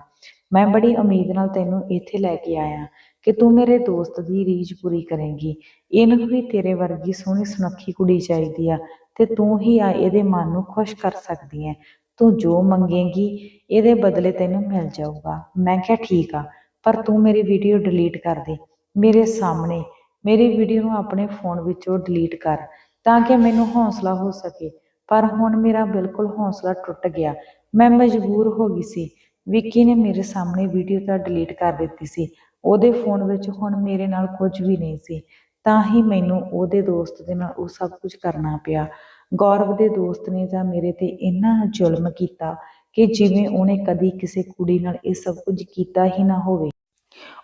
ਮੈਂ ਬੜੀ ਉਮੀਦ ਨਾਲ ਤੈਨੂੰ ਇੱਥੇ ਲੈ ਕੇ ਆਇਆ ਕਿ ਤੂੰ ਮੇਰੇ ਦੋਸਤ ਦੀ ਰੀਝ ਪੂਰੀ ਕਰੇਂਗੀ। ਇਹਨੂੰ ਵੀ ਤੇਰੇ ਵਰਗੀ ਸੋਹਣੀ ਸੁਨੱਖੀ ਕੁੜੀ ਚਾਹੀਦੀ ਆ ਤੇ ਤੂੰ ਹੀ ਆ ਇਹਦੇ ਮਨ ਨੂੰ ਖੁਸ਼ ਕਰ ਸਕਦੀ ਹੈ ਤੂੰ ਜੋ ਮੰਗੇਂਗੀ, ਇਹਦੇ ਬਦਲੇ ਤੈਨੂੰ ਮਿਲ ਜਾਊਗਾ। ਮੈਂ ਕਿਹਾ ਠੀਕ ਆ, ਪਰ ਤੂੰ ਮੇਰੀ ਵੀਡੀਓ ਡਿਲੀਟ ਕਰ ਦੇ। ਮੇਰੇ ਸਾਹਮਣੇ, ਮੇਰੀ ਵੀਡੀਓ ਨੂੰ ਆਪਣੇ ਫੋਨ ਵਿੱਚੋਂ ਡਿਲੀਟ ਕਰ ਤਾਂ ਕਿ ਮੈਨੂੰ ਹੌਸਲਾ ਹੋ ਸਕੇ। ਪਰ ਹੁਣ ਮੇਰਾ ਬਿਲਕੁਲ ਹੌਸਲਾ ਟੁੱਟ ਗਿਆ। ਮੈਂ ਮਜਬੂਰ ਹੋ ਗਈ ਸੀ ਵਿੱਕੀ ਨੇ ਮੇਰੇ ਸਾਹਮਣੇ ਵੀਡੀਓ ਤਾਂ ਡਿਲੀਟ ਕਰ ਦਿੱਤੀ ਸੀ। ਉਹਦੇ ਫੋਨ ਵਿੱਚ ਹੁਣ ਮੇਰੇ ਨਾਲ ਕੁਝ ਵੀ ਨਹੀਂ ਸੀ। ਤਾਂ ਹੀ ਮੈਨੂੰ ਉਹਦੇ ਦੋਸਤ ਦੇ ਨਾਲ ਉਹ ਸਭ ਕੁਝ ਕਰਨਾ ਪਿਆ। ਗੌਰਵ ਦੇ ਦੋਸਤ ਨੇ ਤਾਂ ਮੇਰੇ ਤੇ ਇੰਨਾ ਜ਼ੁਲਮ ਕੀਤਾ ਕਿ ਜਿਵੇਂ ਉਹਨੇ ਕਦੀ ਕਿਸੇ ਕੁੜੀ ਨਾਲ ਇਹ ਸਭ ਕੁਝ ਕੀਤਾ ਹੀ ਨਾ ਹੋਵੇ।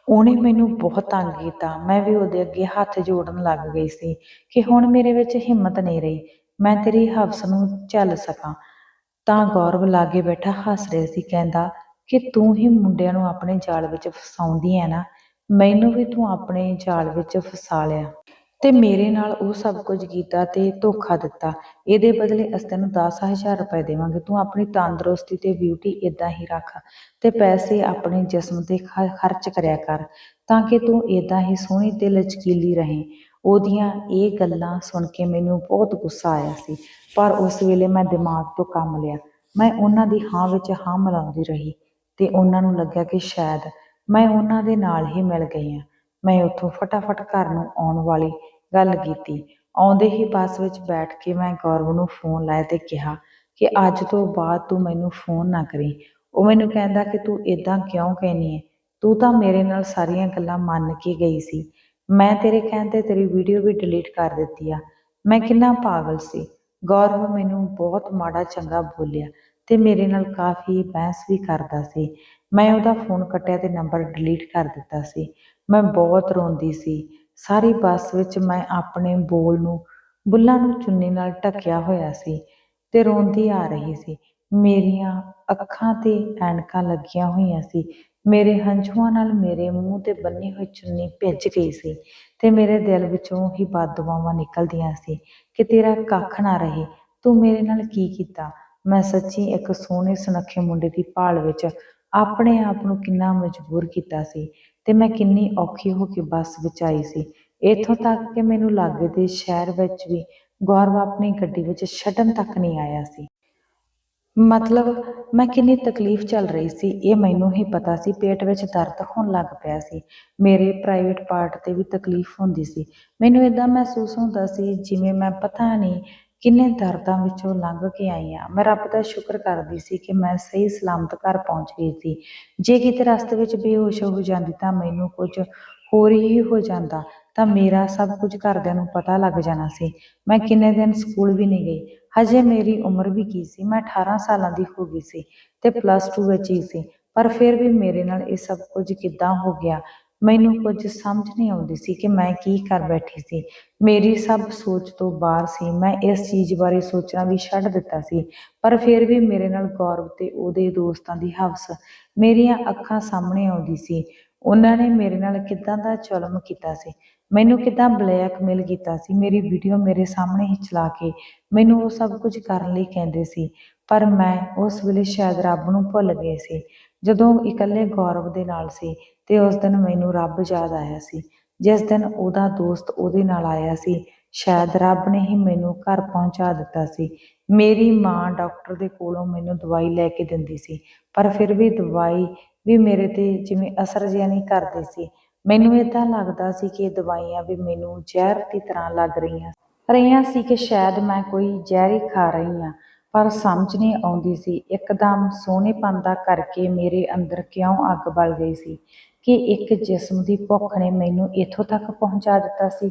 ਉਹਨੇ ਮੈਨੂੰ ਬਹੁਤ ਤੰਗ ਕੀਤਾ। ਮੈਂ ਵੀ ਉਹਦੇ ਅੱਗੇ ਹੱਥ ਜੋੜਨ ਲੱਗ ਗਈ ਸੀ ਕਿ ਹੁਣ ਮੇਰੇ ਵਿੱਚ ਹਿੰਮਤ ਨਹੀਂ ਰਹੀ। ਮੈਂ ਤੇਰੀ ਹਵਸ ਨੂੰ ਝੱਲ ਸਕਾਂ। ਤਾਂ ਗੌਰਵ ਲਾਗੇ ਬੈਠਾ ਹੱਸ ਰਿਹਾ ਸੀ, ਕਹਿੰਦਾ ਕਿ ਤੂੰ ਹੀ ਮੁੰਡਿਆਂ ਨੂੰ ਆਪਣੇ ਜਾਲ ਵਿੱਚ ਫਸਾਉਂਦੀ ਐ ਨਾ, ਮੈਨੂੰ ਵੀ ਤੂੰ ਆਪਣੇ ਜਾਲ ਵਿੱਚ ਫਸਾ ਲਿਆ। ਤੇ ਮੇਰੇ ਨਾਲ ਉਹ ਸਭ ਕੁਝ ਕੀਤਾ ਤੇ ਧੋਖਾ ਦਿੱਤਾ। ਇਹਦੇ ਬਦਲੇ ਅਸੀਂ ਤੈਨੂੰ 10000 ਰੁਪਏ ਦੇਵਾਂਗੇ। ਤੂੰ ਆਪਣੀ ਤੰਦਰੁਸਤੀ ਤੇ ਬਿਊਟੀ ਇਦਾਂ ਹੀ ਰੱਖ ਤੇ ਪੈਸੇ ਆਪਣੇ ਜਿਸਮ ਤੇ ਖ- ਖਰਚ ਕਰਿਆ ਕਰ ਤਾਂ ਕਿ ਤੂੰ ਇਦਾਂ ਹੀ ਸੋਹਣੀ ਤੇ ਲਚਕੀਲੀ ਰਹੇ। ਉਹਦੀਆਂ ਇਹ ਗੱਲਾਂ ਸੁਣ ਕੇ ਮੈਨੂੰ ਬਹੁਤ ਗੁੱਸਾ ਆਇਆ ਸੀ, ਪਰ ਉਸ ਵੇਲੇ ਮੈਂ ਦਿਮਾਗ ਤੋਂ ਕੰਮ ਲਿਆ। ਮੈਂ ਉਹਨਾਂ ਦੀ ਹਾਂ ਵਿੱਚ ਹਾਂ ਮਿਲਾਉਂਦੀ ਰਹੀ। ਤੇ ਉਹਨਾਂ ਨੂੰ ਲੱਗਿਆ ਕਿ ਸ਼ਾਇਦ ਮੈਂ ਉਹਨਾਂ ਦੇ ਨਾਲ ਹੀ ਮਿਲ ਗਈ ਹਾਂ। ਮੈਂ ਉੱਥੋਂ ਫਟਾਫਟ ਘਰ ਨੂੰ ਆਉਣ ਵਾਲੀ ਗੱਲ ਕੀਤੀ। ਆਉਂਦੇ ਹੀ ਬੱਸ ਵਿੱਚ ਬੈਠ ਕੇ ਮੈਂ ਗੌਰਵ ਨੂੰ ਫੋਨ ਲਾਇਆ ਤੇ ਕਿਹਾ ਕਿ ਅੱਜ ਤੋਂ ਬਾਅਦ ਤੂੰ ਮੈਨੂੰ ਫੋਨ ਨਾ ਕਰੀ। ਉਹ ਮੈਨੂੰ ਕਹਿੰਦਾ ਕਿ ਤੂੰ ਇਦਾਂ ਕਿਉਂ ਕਹਿਨੀ ਹੈ ਤੂੰ ਤਾਂ ਮੇਰੇ ਨਾਲ ਸਾਰੀਆਂ ਗੱਲਾਂ ਮੰਨ ਕੇ ਗਈ ਸੀ। ਮੈਂ ਤੇਰੇ ਕਹਿਣ ਤੇ ਤੇਰੀ ਵੀਡੀਓ ਵੀ ਡਿਲੀਟ ਕਰ ਦਿੱਤੀ ਆ। ਮੈਂ ਕਿੰਨਾ ਪਾਗਲ ਸੀ। ਗੌਰਵ ਮੈਨੂੰ ਬਹੁਤ ਮਾੜਾ ਚੰਗਾ ਬੋਲਿਆ। ਤੇ ਮੇਰੇ ਨਾਲ ਕਾਫੀ ਬਹਿਸ ਵੀ ਕਰਦਾ ਸੀ। ਮੈਂ ਉਹਦਾ ਫੋਨ ਕੱਟਿਆ ਤੇ ਨੰਬਰ ਡਿਲੀਟ ਕਰ ਦਿੱਤਾ ਸੀ। ਮੈਂ ਬਹੁਤ ਰੋਂਦੀ ਸੀ। ਸਾਰੀ ਬੱਸ ਵਿੱਚ ਮੈਂ ਆਪਣੇ ਬੋਲ ਨੂੰ, ਬੁੱਲਾਂ ਨੂੰ ਚੁੰਨੀ ਨਾਲ ਢੱਕਿਆ ਹੋਇਆ ਸੀ ਤੇ ਰੋਂਦੀ ਆ ਰਹੀ ਸੀ। ਮੇਰੀਆਂ ਅੱਖਾਂ ਤੇ ਐਨਕਾਂ ਲੱਗੀਆਂ ਹੋਈਆਂ ਸੀ। ਮੇਰੇ ਹੰਝੂਆਂ ਨਾਲ ਮੇਰੇ ਮੂੰਹ ਤੇ ਬੰਨੀ ਹੋਈ ਚੁੰਨੀ ਭਿੱਜ ਗਈ ਸੀ ਤੇ ਮੇਰੇ ਦਿਲ ਵਿੱਚੋਂ ਹੀ ਬਦਦੁਆਵਾਂ ਨਿਕਲਦੀਆਂ ਸੀ ਕਿ ਤੇਰਾ ਕੱਖ ਨਾ ਰਹੇ। ਤੂੰ ਮੇਰੇ ਨਾਲ ਕੀ ਕੀਤਾ? ਮੈਂ ਸੱਚੀ ਇੱਕ ਸੋਹਣੇ ਸੁਨੱਖੇ ਮੁੰਡੇ ਦੀ ਭਾਲ ਵਿੱਚ ਆਪਣੇ ਆਪ ਨੂੰ ਕਿੰਨਾ ਮਜਬੂਰ ਕੀਤਾ ਸੀ ਤੇ ਮੈਂ ਕਿੰਨੀ ਔਖੀ ਹੋ ਕੇ ਬੱਸ ਵਿੱਚ ਆਈ ਸੀ। ਇੱਥੋਂ ਤੱਕ ਕਿ ਮੈਨੂੰ ਲਾਗੇ ਦੇ ਸ਼ਹਿਰ ਵਿੱਚ ਵੀ ਗੌਰਵ ਆਪਣੀ ਗੱਡੀ ਵਿੱਚ ਛੱਡਣ ਤੱਕ ਨਹੀਂ ਆਇਆ ਸੀ। ਮਤਲਬ ਮੈਂ ਕਿੰਨੀ ਤਕਲੀਫ ਚੱਲ ਰਹੀ ਸੀ, ਇਹ ਮੈਨੂੰ ਹੀ ਪਤਾ ਸੀ, ਪੇਟ ਵਿੱਚ ਦਰਦ ਹੋਣ ਲੱਗ ਪਿਆ ਸੀ। ਮੇਰੇ ਪ੍ਰਾਈਵੇਟ ਪਾਰਟ ਤੇ ਵੀ ਤਕਲੀਫ ਹੁੰਦੀ ਸੀ। ਮੈਨੂੰ ਇਦਾਂ ਮਹਿਸੂਸ ਹੁੰਦਾ ਸੀ ਜਿਵੇਂ ਮੈਂ ਪਤਾ ਨਹੀਂ ਕਿੰਨੇ ਦਰਦਾਂ ਵਿੱਚੋਂ ਲੰਘ ਕੇ ਆਈ ਆ। ਮੈਂ ਰੱਬ ਦਾ ਸ਼ੁਕਰ ਕਰਦੀ ਸੀ ਕਿ ਮੈਂ ਸਹੀ ਸਲਾਮਤ ਘਰ ਪਹੁੰਚ ਗਈ ਸੀ। ਜੇ ਕਿਤੇ ਰਸਤੇ ਵਿੱਚ ਬੇਹੋਸ਼ ਹੋ ਜਾਂਦੀ ਤਾਂ ਮੈਨੂੰ ਕੁਝ ਹੋਰ ਹੀ ਹੋ ਜਾਂਦਾ। ਤਾਂ ਮੇਰਾ ਸਭ ਕੁਝ ਘਰਦਿਆਂ ਨੂੰ ਪਤਾ ਲੱਗ ਜਾਣਾ ਸੀ। ਮੈਂ ਕਿੰਨੇ ਦਿਨ ਸਕੂਲ ਵੀ ਨਹੀਂ ਗਈ। ਹਜੇ ਮੇਰੀ ਉਮਰ ਵੀ ਕੀ ਸੀ? ਮੈਂ 18 ਸਾਲਾਂ ਦੀ ਹੋ ਗਈ ਸੀ ਤੇ ਪਲੱਸ 2 ਵਿੱਚ ਹੀ ਸੀ। ਪਰ ਫਿਰ ਵੀ ਮੇਰੇ ਨਾਲ ਇਹ ਸਭ ਕੁਝ ਕਿੱਦਾਂ ਹੋ ਗਿਆ? ਮੈਨੂੰ ਕੁਝ ਸਮਝ ਨਹੀਂ ਆਉਂਦੀ ਸੀ ਕਿ ਮੈਂ ਕੀ ਕਰ ਬੈਠੀ ਸੀ। ਮੇਰੀ ਸਭ ਸੋਚ ਤੋਂ ਬਾਹਰ ਸੀ। ਮੈਂ ਇਸ ਚੀਜ਼ ਬਾਰੇ ਸੋਚਣਾ ਵੀ ਛੱਡ ਦਿੱਤਾ ਸੀ, ਪਰ ਫਿਰ ਵੀ ਮੇਰੇ ਨਾਲ ਗੌਰਵ ਤੇ ਉਹਦੇ ਦੋਸਤਾਂ ਦੀ ਹਵਸ ਮੇਰੀਆਂ ਅੱਖਾਂ ਸਾਹਮਣੇ ਆਉਂਦੀ ਸੀ। ਉਹਨਾਂ ਨੇ ਮੇਰੇ ਨਾਲ ਕਿੱਦਾਂ ਦਾ ਜ਼ੁਲਮ ਕੀਤਾ ਸੀ? ਮੈਨੂੰ ਕਿੱਦਾਂ ਬਲੈਕਮੇਲ ਕੀਤਾ ਸੀ? ਮੇਰੀ ਵੀਡੀਓ ਮੇਰੇ ਸਾਹਮਣੇ ਹੀ ਚਲਾ ਕੇ ਮੈਨੂੰ ਉਹ ਸਭ ਕੁਝ ਕਰਨ ਲਈ ਕਹਿੰਦੇ ਸੀ, ਪਰ ਮੈਂ ਉਸ ਵੇਲੇ ਸ਼ਾਇਦ ਰੱਬ ਨੂੰ ਭੁੱਲ ਗਈ ਸੀ। ਜਦੋਂ ਇਕੱਲੇ ਗੌਰਵ ਦੇ ਨਾਲ ਸੀ ਤੇ ਉਸ ਦਿਨ ਮੈਨੂੰ ਰੱਬ ਯਾਦ ਆਇਆ ਸੀ। ਜਿਸ ਦਿਨ ਉਹਦਾ ਦੋਸਤ ਉਹਦੇ ਨਾਲ ਆਇਆ ਸੀ, ਸ਼ਾਇਦ ਰੱਬ ਨੇ ਹੀ ਮੈਨੂੰ ਘਰ ਪਹੁੰਚਾ ਦਿੱਤਾ ਸੀ। ਮੇਰੀ ਮਾਂ ਡਾਕਟਰ ਦੇ ਕੋਲੋਂ ਮੈਨੂੰ ਦਵਾਈ ਲੈ ਕੇ ਦਿੰਦੀ ਸੀ, ਪਰ ਫਿਰ ਵੀ ਦਵਾਈ ਵੀ ਮੇਰੇ ਤੇ ਜਿਵੇਂ ਅਸਰ ਜਿਹਾ ਨਹੀਂ ਕਰਦੀ ਸੀ। ਮੈਨੂੰ ਇਦਾਂ ਲੱਗਦਾ ਸੀ ਕਿ ਇਹ ਦਵਾਈਆਂ ਵੀ ਮੈਨੂੰ ਜ਼ਹਿਰ ਦੀ ਤਰ੍ਹਾਂ ਲੱਗ ਰਹੀਆਂ ਰਹੀਆਂ ਸੀ ਕਿ ਸ਼ਾਇਦ ਮੈਂ ਕੋਈ ਜ਼ਹਿਰ ਹੀ ਖਾ ਰਹੀ ਹਾਂ, ਪਰ ਸਮਝ ਨਹੀਂ ਆਉਂਦੀ ਸੀ। ਇੱਕਦਮ ਸੋਹਣੇਪਨ ਦਾ ਕਰਕੇ ਮੇਰੇ ਅੰਦਰ ਕਿਉਂ ਅੱਗ ਬਲ ਗਈ ਸੀ? ਕਿ ਇੱਕ ਜਿਸਮ ਦੀ ਭੁੱਖ ਨੇ ਮੈਨੂੰ ਇੱਥੋਂ ਤੱਕ ਪਹੁੰਚਾ ਦਿੱਤਾ ਸੀ।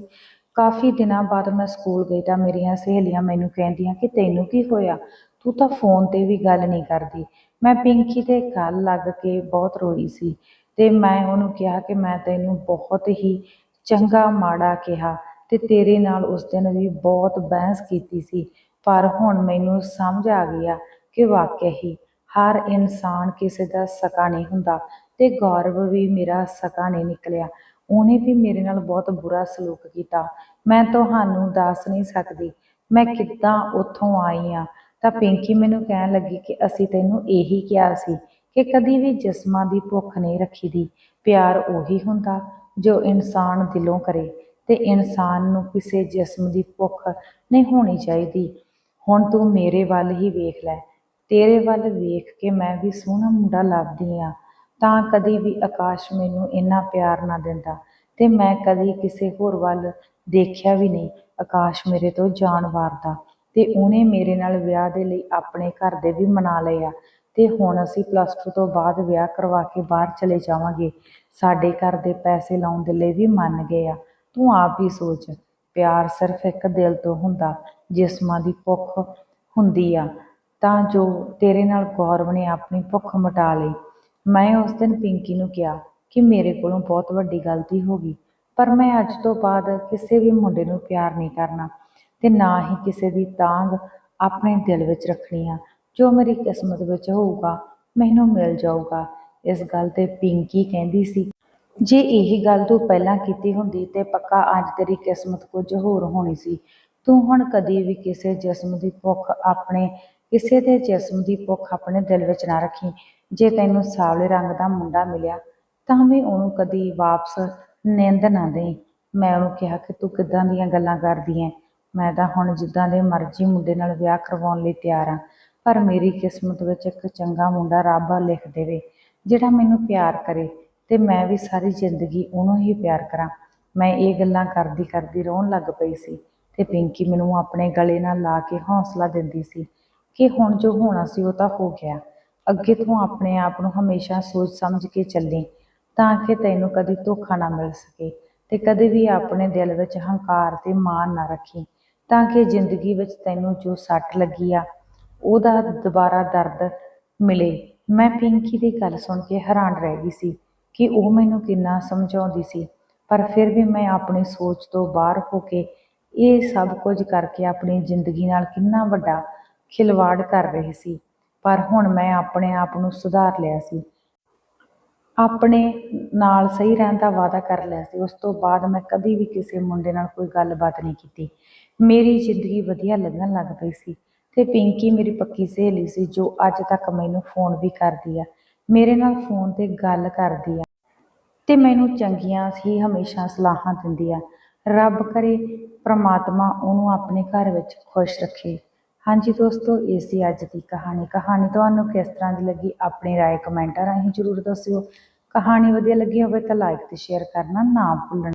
ਕਾਫੀ ਦਿਨਾਂ ਬਾਅਦ ਮੈਂ ਸਕੂਲ ਗਈ ਤਾਂ ਮੇਰੀਆਂ ਸਹੇਲੀਆਂ ਮੈਨੂੰ ਕਹਿੰਦੀਆਂ ਕਿ ਤੈਨੂੰ ਕੀ ਹੋਇਆ? ਤੂੰ ਤਾਂ ਫੋਨ ਤੇ ਵੀ ਗੱਲ ਨਹੀਂ ਕਰਦੀ। ਮੈਂ ਪਿੰਕੀ ਤੇ ਗੱਲ ਲੱਗ ਕੇ ਬਹੁਤ ਰੋਈ ਸੀ ਤੇ ਮੈਂ ਉਹਨੂੰ ਕਿਹਾ ਕਿ ਮੈਂ ਤੈਨੂੰ ਬਹੁਤ ਹੀ ਚੰਗਾ ਮਾੜਾ ਕਿਹਾ ਤੇ ਤੇਰੇ ਨਾਲ ਉਸ ਦਿਨ ਵੀ ਬਹੁਤ ਬਹਿਸ ਕੀਤੀ ਸੀ। ਪਰ ਹੁਣ ਮੈਨੂੰ ਸਮਝ ਆ ਗਿਆ ਕਿ ਵਾਕਿਆ ਹੀ ਹਰ ਇਨਸਾਨ ਕਿਸੇ ਦਾ ਸਕਾ ਨਹੀਂ ਹੁੰਦਾ। ਤੇ ਗੌਰਵ ਵੀ ਮੇਰਾ ਸਕਾ ਨਹੀਂ ਨਿਕਲਿਆ। ਉਹਨੇ ਵੀ ਮੇਰੇ ਨਾਲ ਬਹੁਤ ਬੁਰਾ ਸਲੂਕ ਕੀਤਾ। ਮੈਂ ਤੁਹਾਨੂੰ ਦੱਸ ਨਹੀਂ ਸਕਦੀ। ਮੈਂ ਕਿੱਦਾਂ ਉੱਥੋਂ ਆਈ ਆ? ਤਾਂ ਪਿੰਕੀ ਮੈਨੂੰ ਕਹਿਣ ਲੱਗੀ ਕਿ ਅਸੀਂ ਤੈਨੂੰ ਇਹੀ ਕਿਹਾ ਸੀ ਕਿ ਕਦੀ ਵੀ ਜਿਸਮਾਂ ਦੀ ਭੁੱਖ ਨਹੀਂ ਰੱਖੀਦੀ। ਪਿਆਰ ਉਹੀ ਹੁੰਦਾ ਜੋ ਇਨਸਾਨ ਦਿਲੋਂ ਕਰੇ ਤੇ ਇਨਸਾਨ ਨੂੰ ਕਿਸੇ ਜਿਸਮ ਦੀ ਭੁੱਖ ਨਹੀਂ ਹੋਣੀ ਚਾਹੀਦੀ। ਹੁਣ ਤੂੰ ਮੇਰੇ ਵੱਲ ਹੀ ਵੇਖ ਲੈ। ਤੇਰੇ ਵੱਲ ਵੇਖ ਕੇ ਮੈਂ ਵੀ ਸੋਹਣਾ ਮੁੰਡਾ ਲੱਭਦੀ ਆ। ਤਾਂ ਕਦੇ ਵੀ ਆਕਾਸ਼ ਮੈਨੂੰ ਇੰਨਾ ਪਿਆਰ ਨਾ ਦਿੰਦਾ ਤੇ ਮੈਂ ਕਦੀ ਕਿਸੇ ਹੋਰ ਵੱਲ ਦੇਖਿਆ ਵੀ ਨਹੀਂ। ਆਕਾਸ਼ ਮੇਰੇ ਤੋਂ ਜਾਨ ਵਾਰਦਾ ਤੇ ਉਹਨੇ ਮੇਰੇ ਨਾਲ ਵਿਆਹ ਦੇ ਲਈ ਆਪਣੇ ਘਰ ਦੇ ਵੀ ਮਨਾ ਲਏ ਆ ਤੇ ਹੁਣ ਅਸੀਂ ਪਲੱਸ 2 ਤੋਂ ਬਾਅਦ ਵਿਆਹ ਕਰਵਾ ਕੇ ਬਾਹਰ ਚਲੇ ਜਾਵਾਂਗੇ। ਸਾਡੇ ਘਰ ਦੇ ਪੈਸੇ ਲਾਉਣ ਦੇ ਲਈ ਵੀ ਮੰਨ ਗਏ ਆ। ਤੂੰ ਆਪ ਹੀ ਸੋਚ, ਪਿਆਰ ਸਿਰਫ ਇੱਕ ਦਿਲ ਤੋਂ ਹੁੰਦਾ, ਜਿਸਮਾਂ ਦੀ ਭੁੱਖ ਹੁੰਦੀ ਆ। ਤਾਂ ਜੋ ਤੇਰੇ ਨਾਲ ਗੌਰਵ ਨੇ ਆਪਣੀ ਭੁੱਖ ਮਿਟਾ ਲਈ। ਮੈਂ ਉਸ ਦਿਨ ਪਿੰਕੀ ਨੂੰ ਕਿਹਾ ਕਿ ਮੇਰੇ ਕੋਲੋਂ ਬਹੁਤ ਵੱਡੀ ਗਲਤੀ ਹੋ ਗਈ, ਪਰ ਮੈਂ ਅੱਜ ਤੋਂ ਬਾਅਦ ਕਿਸੇ ਵੀ ਮੁੰਡੇ ਨੂੰ ਪਿਆਰ ਨਹੀਂ ਕਰਨਾ ਤੇ ਨਾ ਹੀ ਕਿਸੇ ਦੀ ਤਾਂਗ ਆਪਣੇ ਦਿਲ ਵਿੱਚ ਰੱਖਣੀ ਆ। ਜੋ ਮੇਰੀ ਕਿਸਮਤ ਵਿੱਚ ਹੋਊਗਾ, ਮੈਨੂੰ ਮਿਲ ਜਾਊਗਾ। ਇਸ ਗੱਲ ਤੇ ਪਿੰਕੀ ਕਹਿੰਦੀ ਸੀ, ਜੇ ਇਹੀ ਗੱਲ ਤੂੰ ਪਹਿਲਾਂ ਕੀਤੀ ਹੁੰਦੀ ਤੇ ਪੱਕਾ ਅੱਜ ਤੇਰੀ ਕਿਸਮਤ ਕੁਝ ਹੋਰ ਹੋਣੀ ਸੀ। ਤੂੰ ਹੁਣ ਕਦੀ ਵੀ ਕਿਸੇ ਜਿਸਮ ਦੀ ਭੁੱਖ ਆਪਣੇ ਕਿਸੇ ਦੇ ਜਿਸਮ ਦੀ ਭੁੱਖ ਆਪਣੇ ਦਿਲ ਵਿੱਚ ਨਾ ਰੱਖੀ। ਜੇ ਤੈਨੂੰ ਸਾਵਲੇ ਰੰਗ ਦਾ ਮੁੰਡਾ ਮਿਲਿਆ, ਤਾਂ ਵੀ ਉਹਨੂੰ ਕਦੀ ਵਾਪਸ ਨਿੰਦ ਨਾ ਦੇਈ। ਮੈਂ ਉਹਨੂੰ ਕਿਹਾ ਕਿ ਤੂੰ ਕਿੱਦਾਂ ਦੀਆਂ ਗੱਲਾਂ ਕਰਦੀ ਐਂ? ਮੈਂ ਤਾਂ ਹੁਣ ਜਿੱਦਾਂ ਦੇ ਮਰਜ਼ੀ ਮੁੰਡੇ ਨਾਲ ਵਿਆਹ ਕਰਵਾਉਣ ਲਈ ਤਿਆਰ ਹਾਂ ਪਰ ਮੇਰੀ ਕਿਸਮਤ ਵਿੱਚ ਇੱਕ ਚੰਗਾ ਮੁੰਡਾ ਰੱਬ ਲਿਖ ਦੇਵੇ, ਜਿਹੜਾ ਮੈਨੂੰ ਪਿਆਰ ਕਰੇ, ਤੇ ਮੈਂ ਵੀ ਸਾਰੀ ਜ਼ਿੰਦਗੀ ਉਹਨੂੰ ਹੀ ਪਿਆਰ ਕਰਾਂ। ਮੈਂ ਇਹ ਗੱਲਾਂ ਕਰਦੀ ਕਰਦੀ ਰੋਣ ਲੱਗ ਪਈ ਸੀ, ਤੇ ਪਿੰਕੀ ਮੈਨੂੰ ਆਪਣੇ ਗਲੇ ਨਾਲ ਲਾ ਕੇ ਹੌਸਲਾ ਦਿੰਦੀ ਸੀ। ਕਿ ਹੁਣ ਜੋ ਹੋਣਾ ਸੀ ਉਹ ਤਾਂ ਹੋ ਗਿਆ। ਅੱਗੇ ਤੋਂ ਆਪਣੇ ਆਪ ਨੂੰ ਹਮੇਸ਼ਾ ਸੋਚ ਸਮਝ ਕੇ ਚੱਲੀ ਤਾਂ ਕਿ ਤੈਨੂੰ ਕਦੀ ਧੋਖਾ ਨਾ ਮਿਲ ਸਕੇ ਤੇ ਕਦੇ ਵੀ ਆਪਣੇ ਦਿਲ ਵਿੱਚ ਹੰਕਾਰ ਤੇ ਮਾਣ ਨਾ ਰੱਖੀ ਤਾਂ ਕਿ ਜ਼ਿੰਦਗੀ ਵਿੱਚ ਤੈਨੂੰ ਜੋ ਸੱਟ ਲੱਗੀ ਆ, ਉਹਦਾ ਦੁਬਾਰਾ ਦਰਦ ਮਿਲੇ। ਮੈਂ ਪਿੰਕੀ ਦੀ ਗੱਲ ਸੁਣ ਕੇ ਹੈਰਾਨ ਰਹਿ ਗਈ ਸੀ ਕਿ ਉਹ ਮੈਨੂੰ ਕਿੰਨਾ ਸਮਝਾਉਂਦੀ ਸੀ, ਪਰ ਫਿਰ ਵੀ ਮੈਂ ਆਪਣੀ ਸੋਚ ਤੋਂ ਬਾਹਰ ਹੋ ਕੇ ਇਹ ਸਭ ਕੁਝ ਕਰਕੇ ਆਪਣੀ ਜ਼ਿੰਦਗੀ ਨਾਲ ਕਿੰਨਾ ਵੱਡਾ ਖਿਲਵਾੜ ਕਰ ਰਹੇ ਸੀ, ਪਰ ਹੁਣ ਮੈਂ ਆਪਣੇ ਆਪ ਨੂੰ ਸੁਧਾਰ ਲਿਆ ਸੀ। ਆਪਣੇ ਨਾਲ ਸਹੀ ਰਹਿਣ ਦਾ ਵਾਅਦਾ ਕਰ ਲਿਆ ਸੀ। ਉਸ ਤੋਂ ਬਾਅਦ ਮੈਂ ਕਦੀ ਵੀ ਕਿਸੇ ਮੁੰਡੇ ਨਾਲ ਕੋਈ ਗੱਲਬਾਤ ਨਹੀਂ ਕੀਤੀ। ਮੇਰੀ ਜ਼ਿੰਦਗੀ ਵਧੀਆ ਲੱਗਣ ਲੱਗ ਪਈ ਸੀ ਤੇ ਪਿੰਕੀ ਮੇਰੀ ਪੱਕੀ ਸਹੇਲੀ ਸੀ ਜੋ ਅੱਜ ਤੱਕ ਮੈਨੂੰ ਫੋਨ ਵੀ ਕਰਦੀ ਆ। ਮੇਰੇ ਨਾਲ ਫੋਨ ਤੇ ਗੱਲ ਕਰਦੀ ਆ ਤੇ ਮੈਨੂੰ ਚੰਗੀਆਂ ਹੀ ਹਮੇਸ਼ਾ ਸਲਾਹਾਂ ਦਿੰਦੀ ਆ। ਰੱਬ ਕਰੇ ਪ੍ਰਮਾਤਮਾ ਉਹਨੂੰ ਆਪਣੇ ਘਰ ਵਿੱਚ ਖੁਸ਼ ਰੱਖੇ। ਹਾਂਜੀ ਦੋਸਤੋ ਇਹ ਸੀ ਅੱਜ ਦੀ ਕਹਾਣੀ ਕਹਾਣੀ ਤੁਹਾਨੂੰ ਕਿਸ ਤਰ੍ਹਾਂ ਦੀ ਲੱਗੀ ਆਪਣੀ رائے ਕਮੈਂਟਾਂ ਰਾਹੀਂ ਜ਼ਰੂਰ ਦੱਸਿਓ ਕਹਾਣੀ ਵਧੀਆ ਲੱਗੀ ਹੋਵੇ ਤਾਂ ਲਾਈਕ ਤੇ ਸ਼ੇਅਰ ਕਰਨਾ ਨਾ ਭੁੱਲਣਾ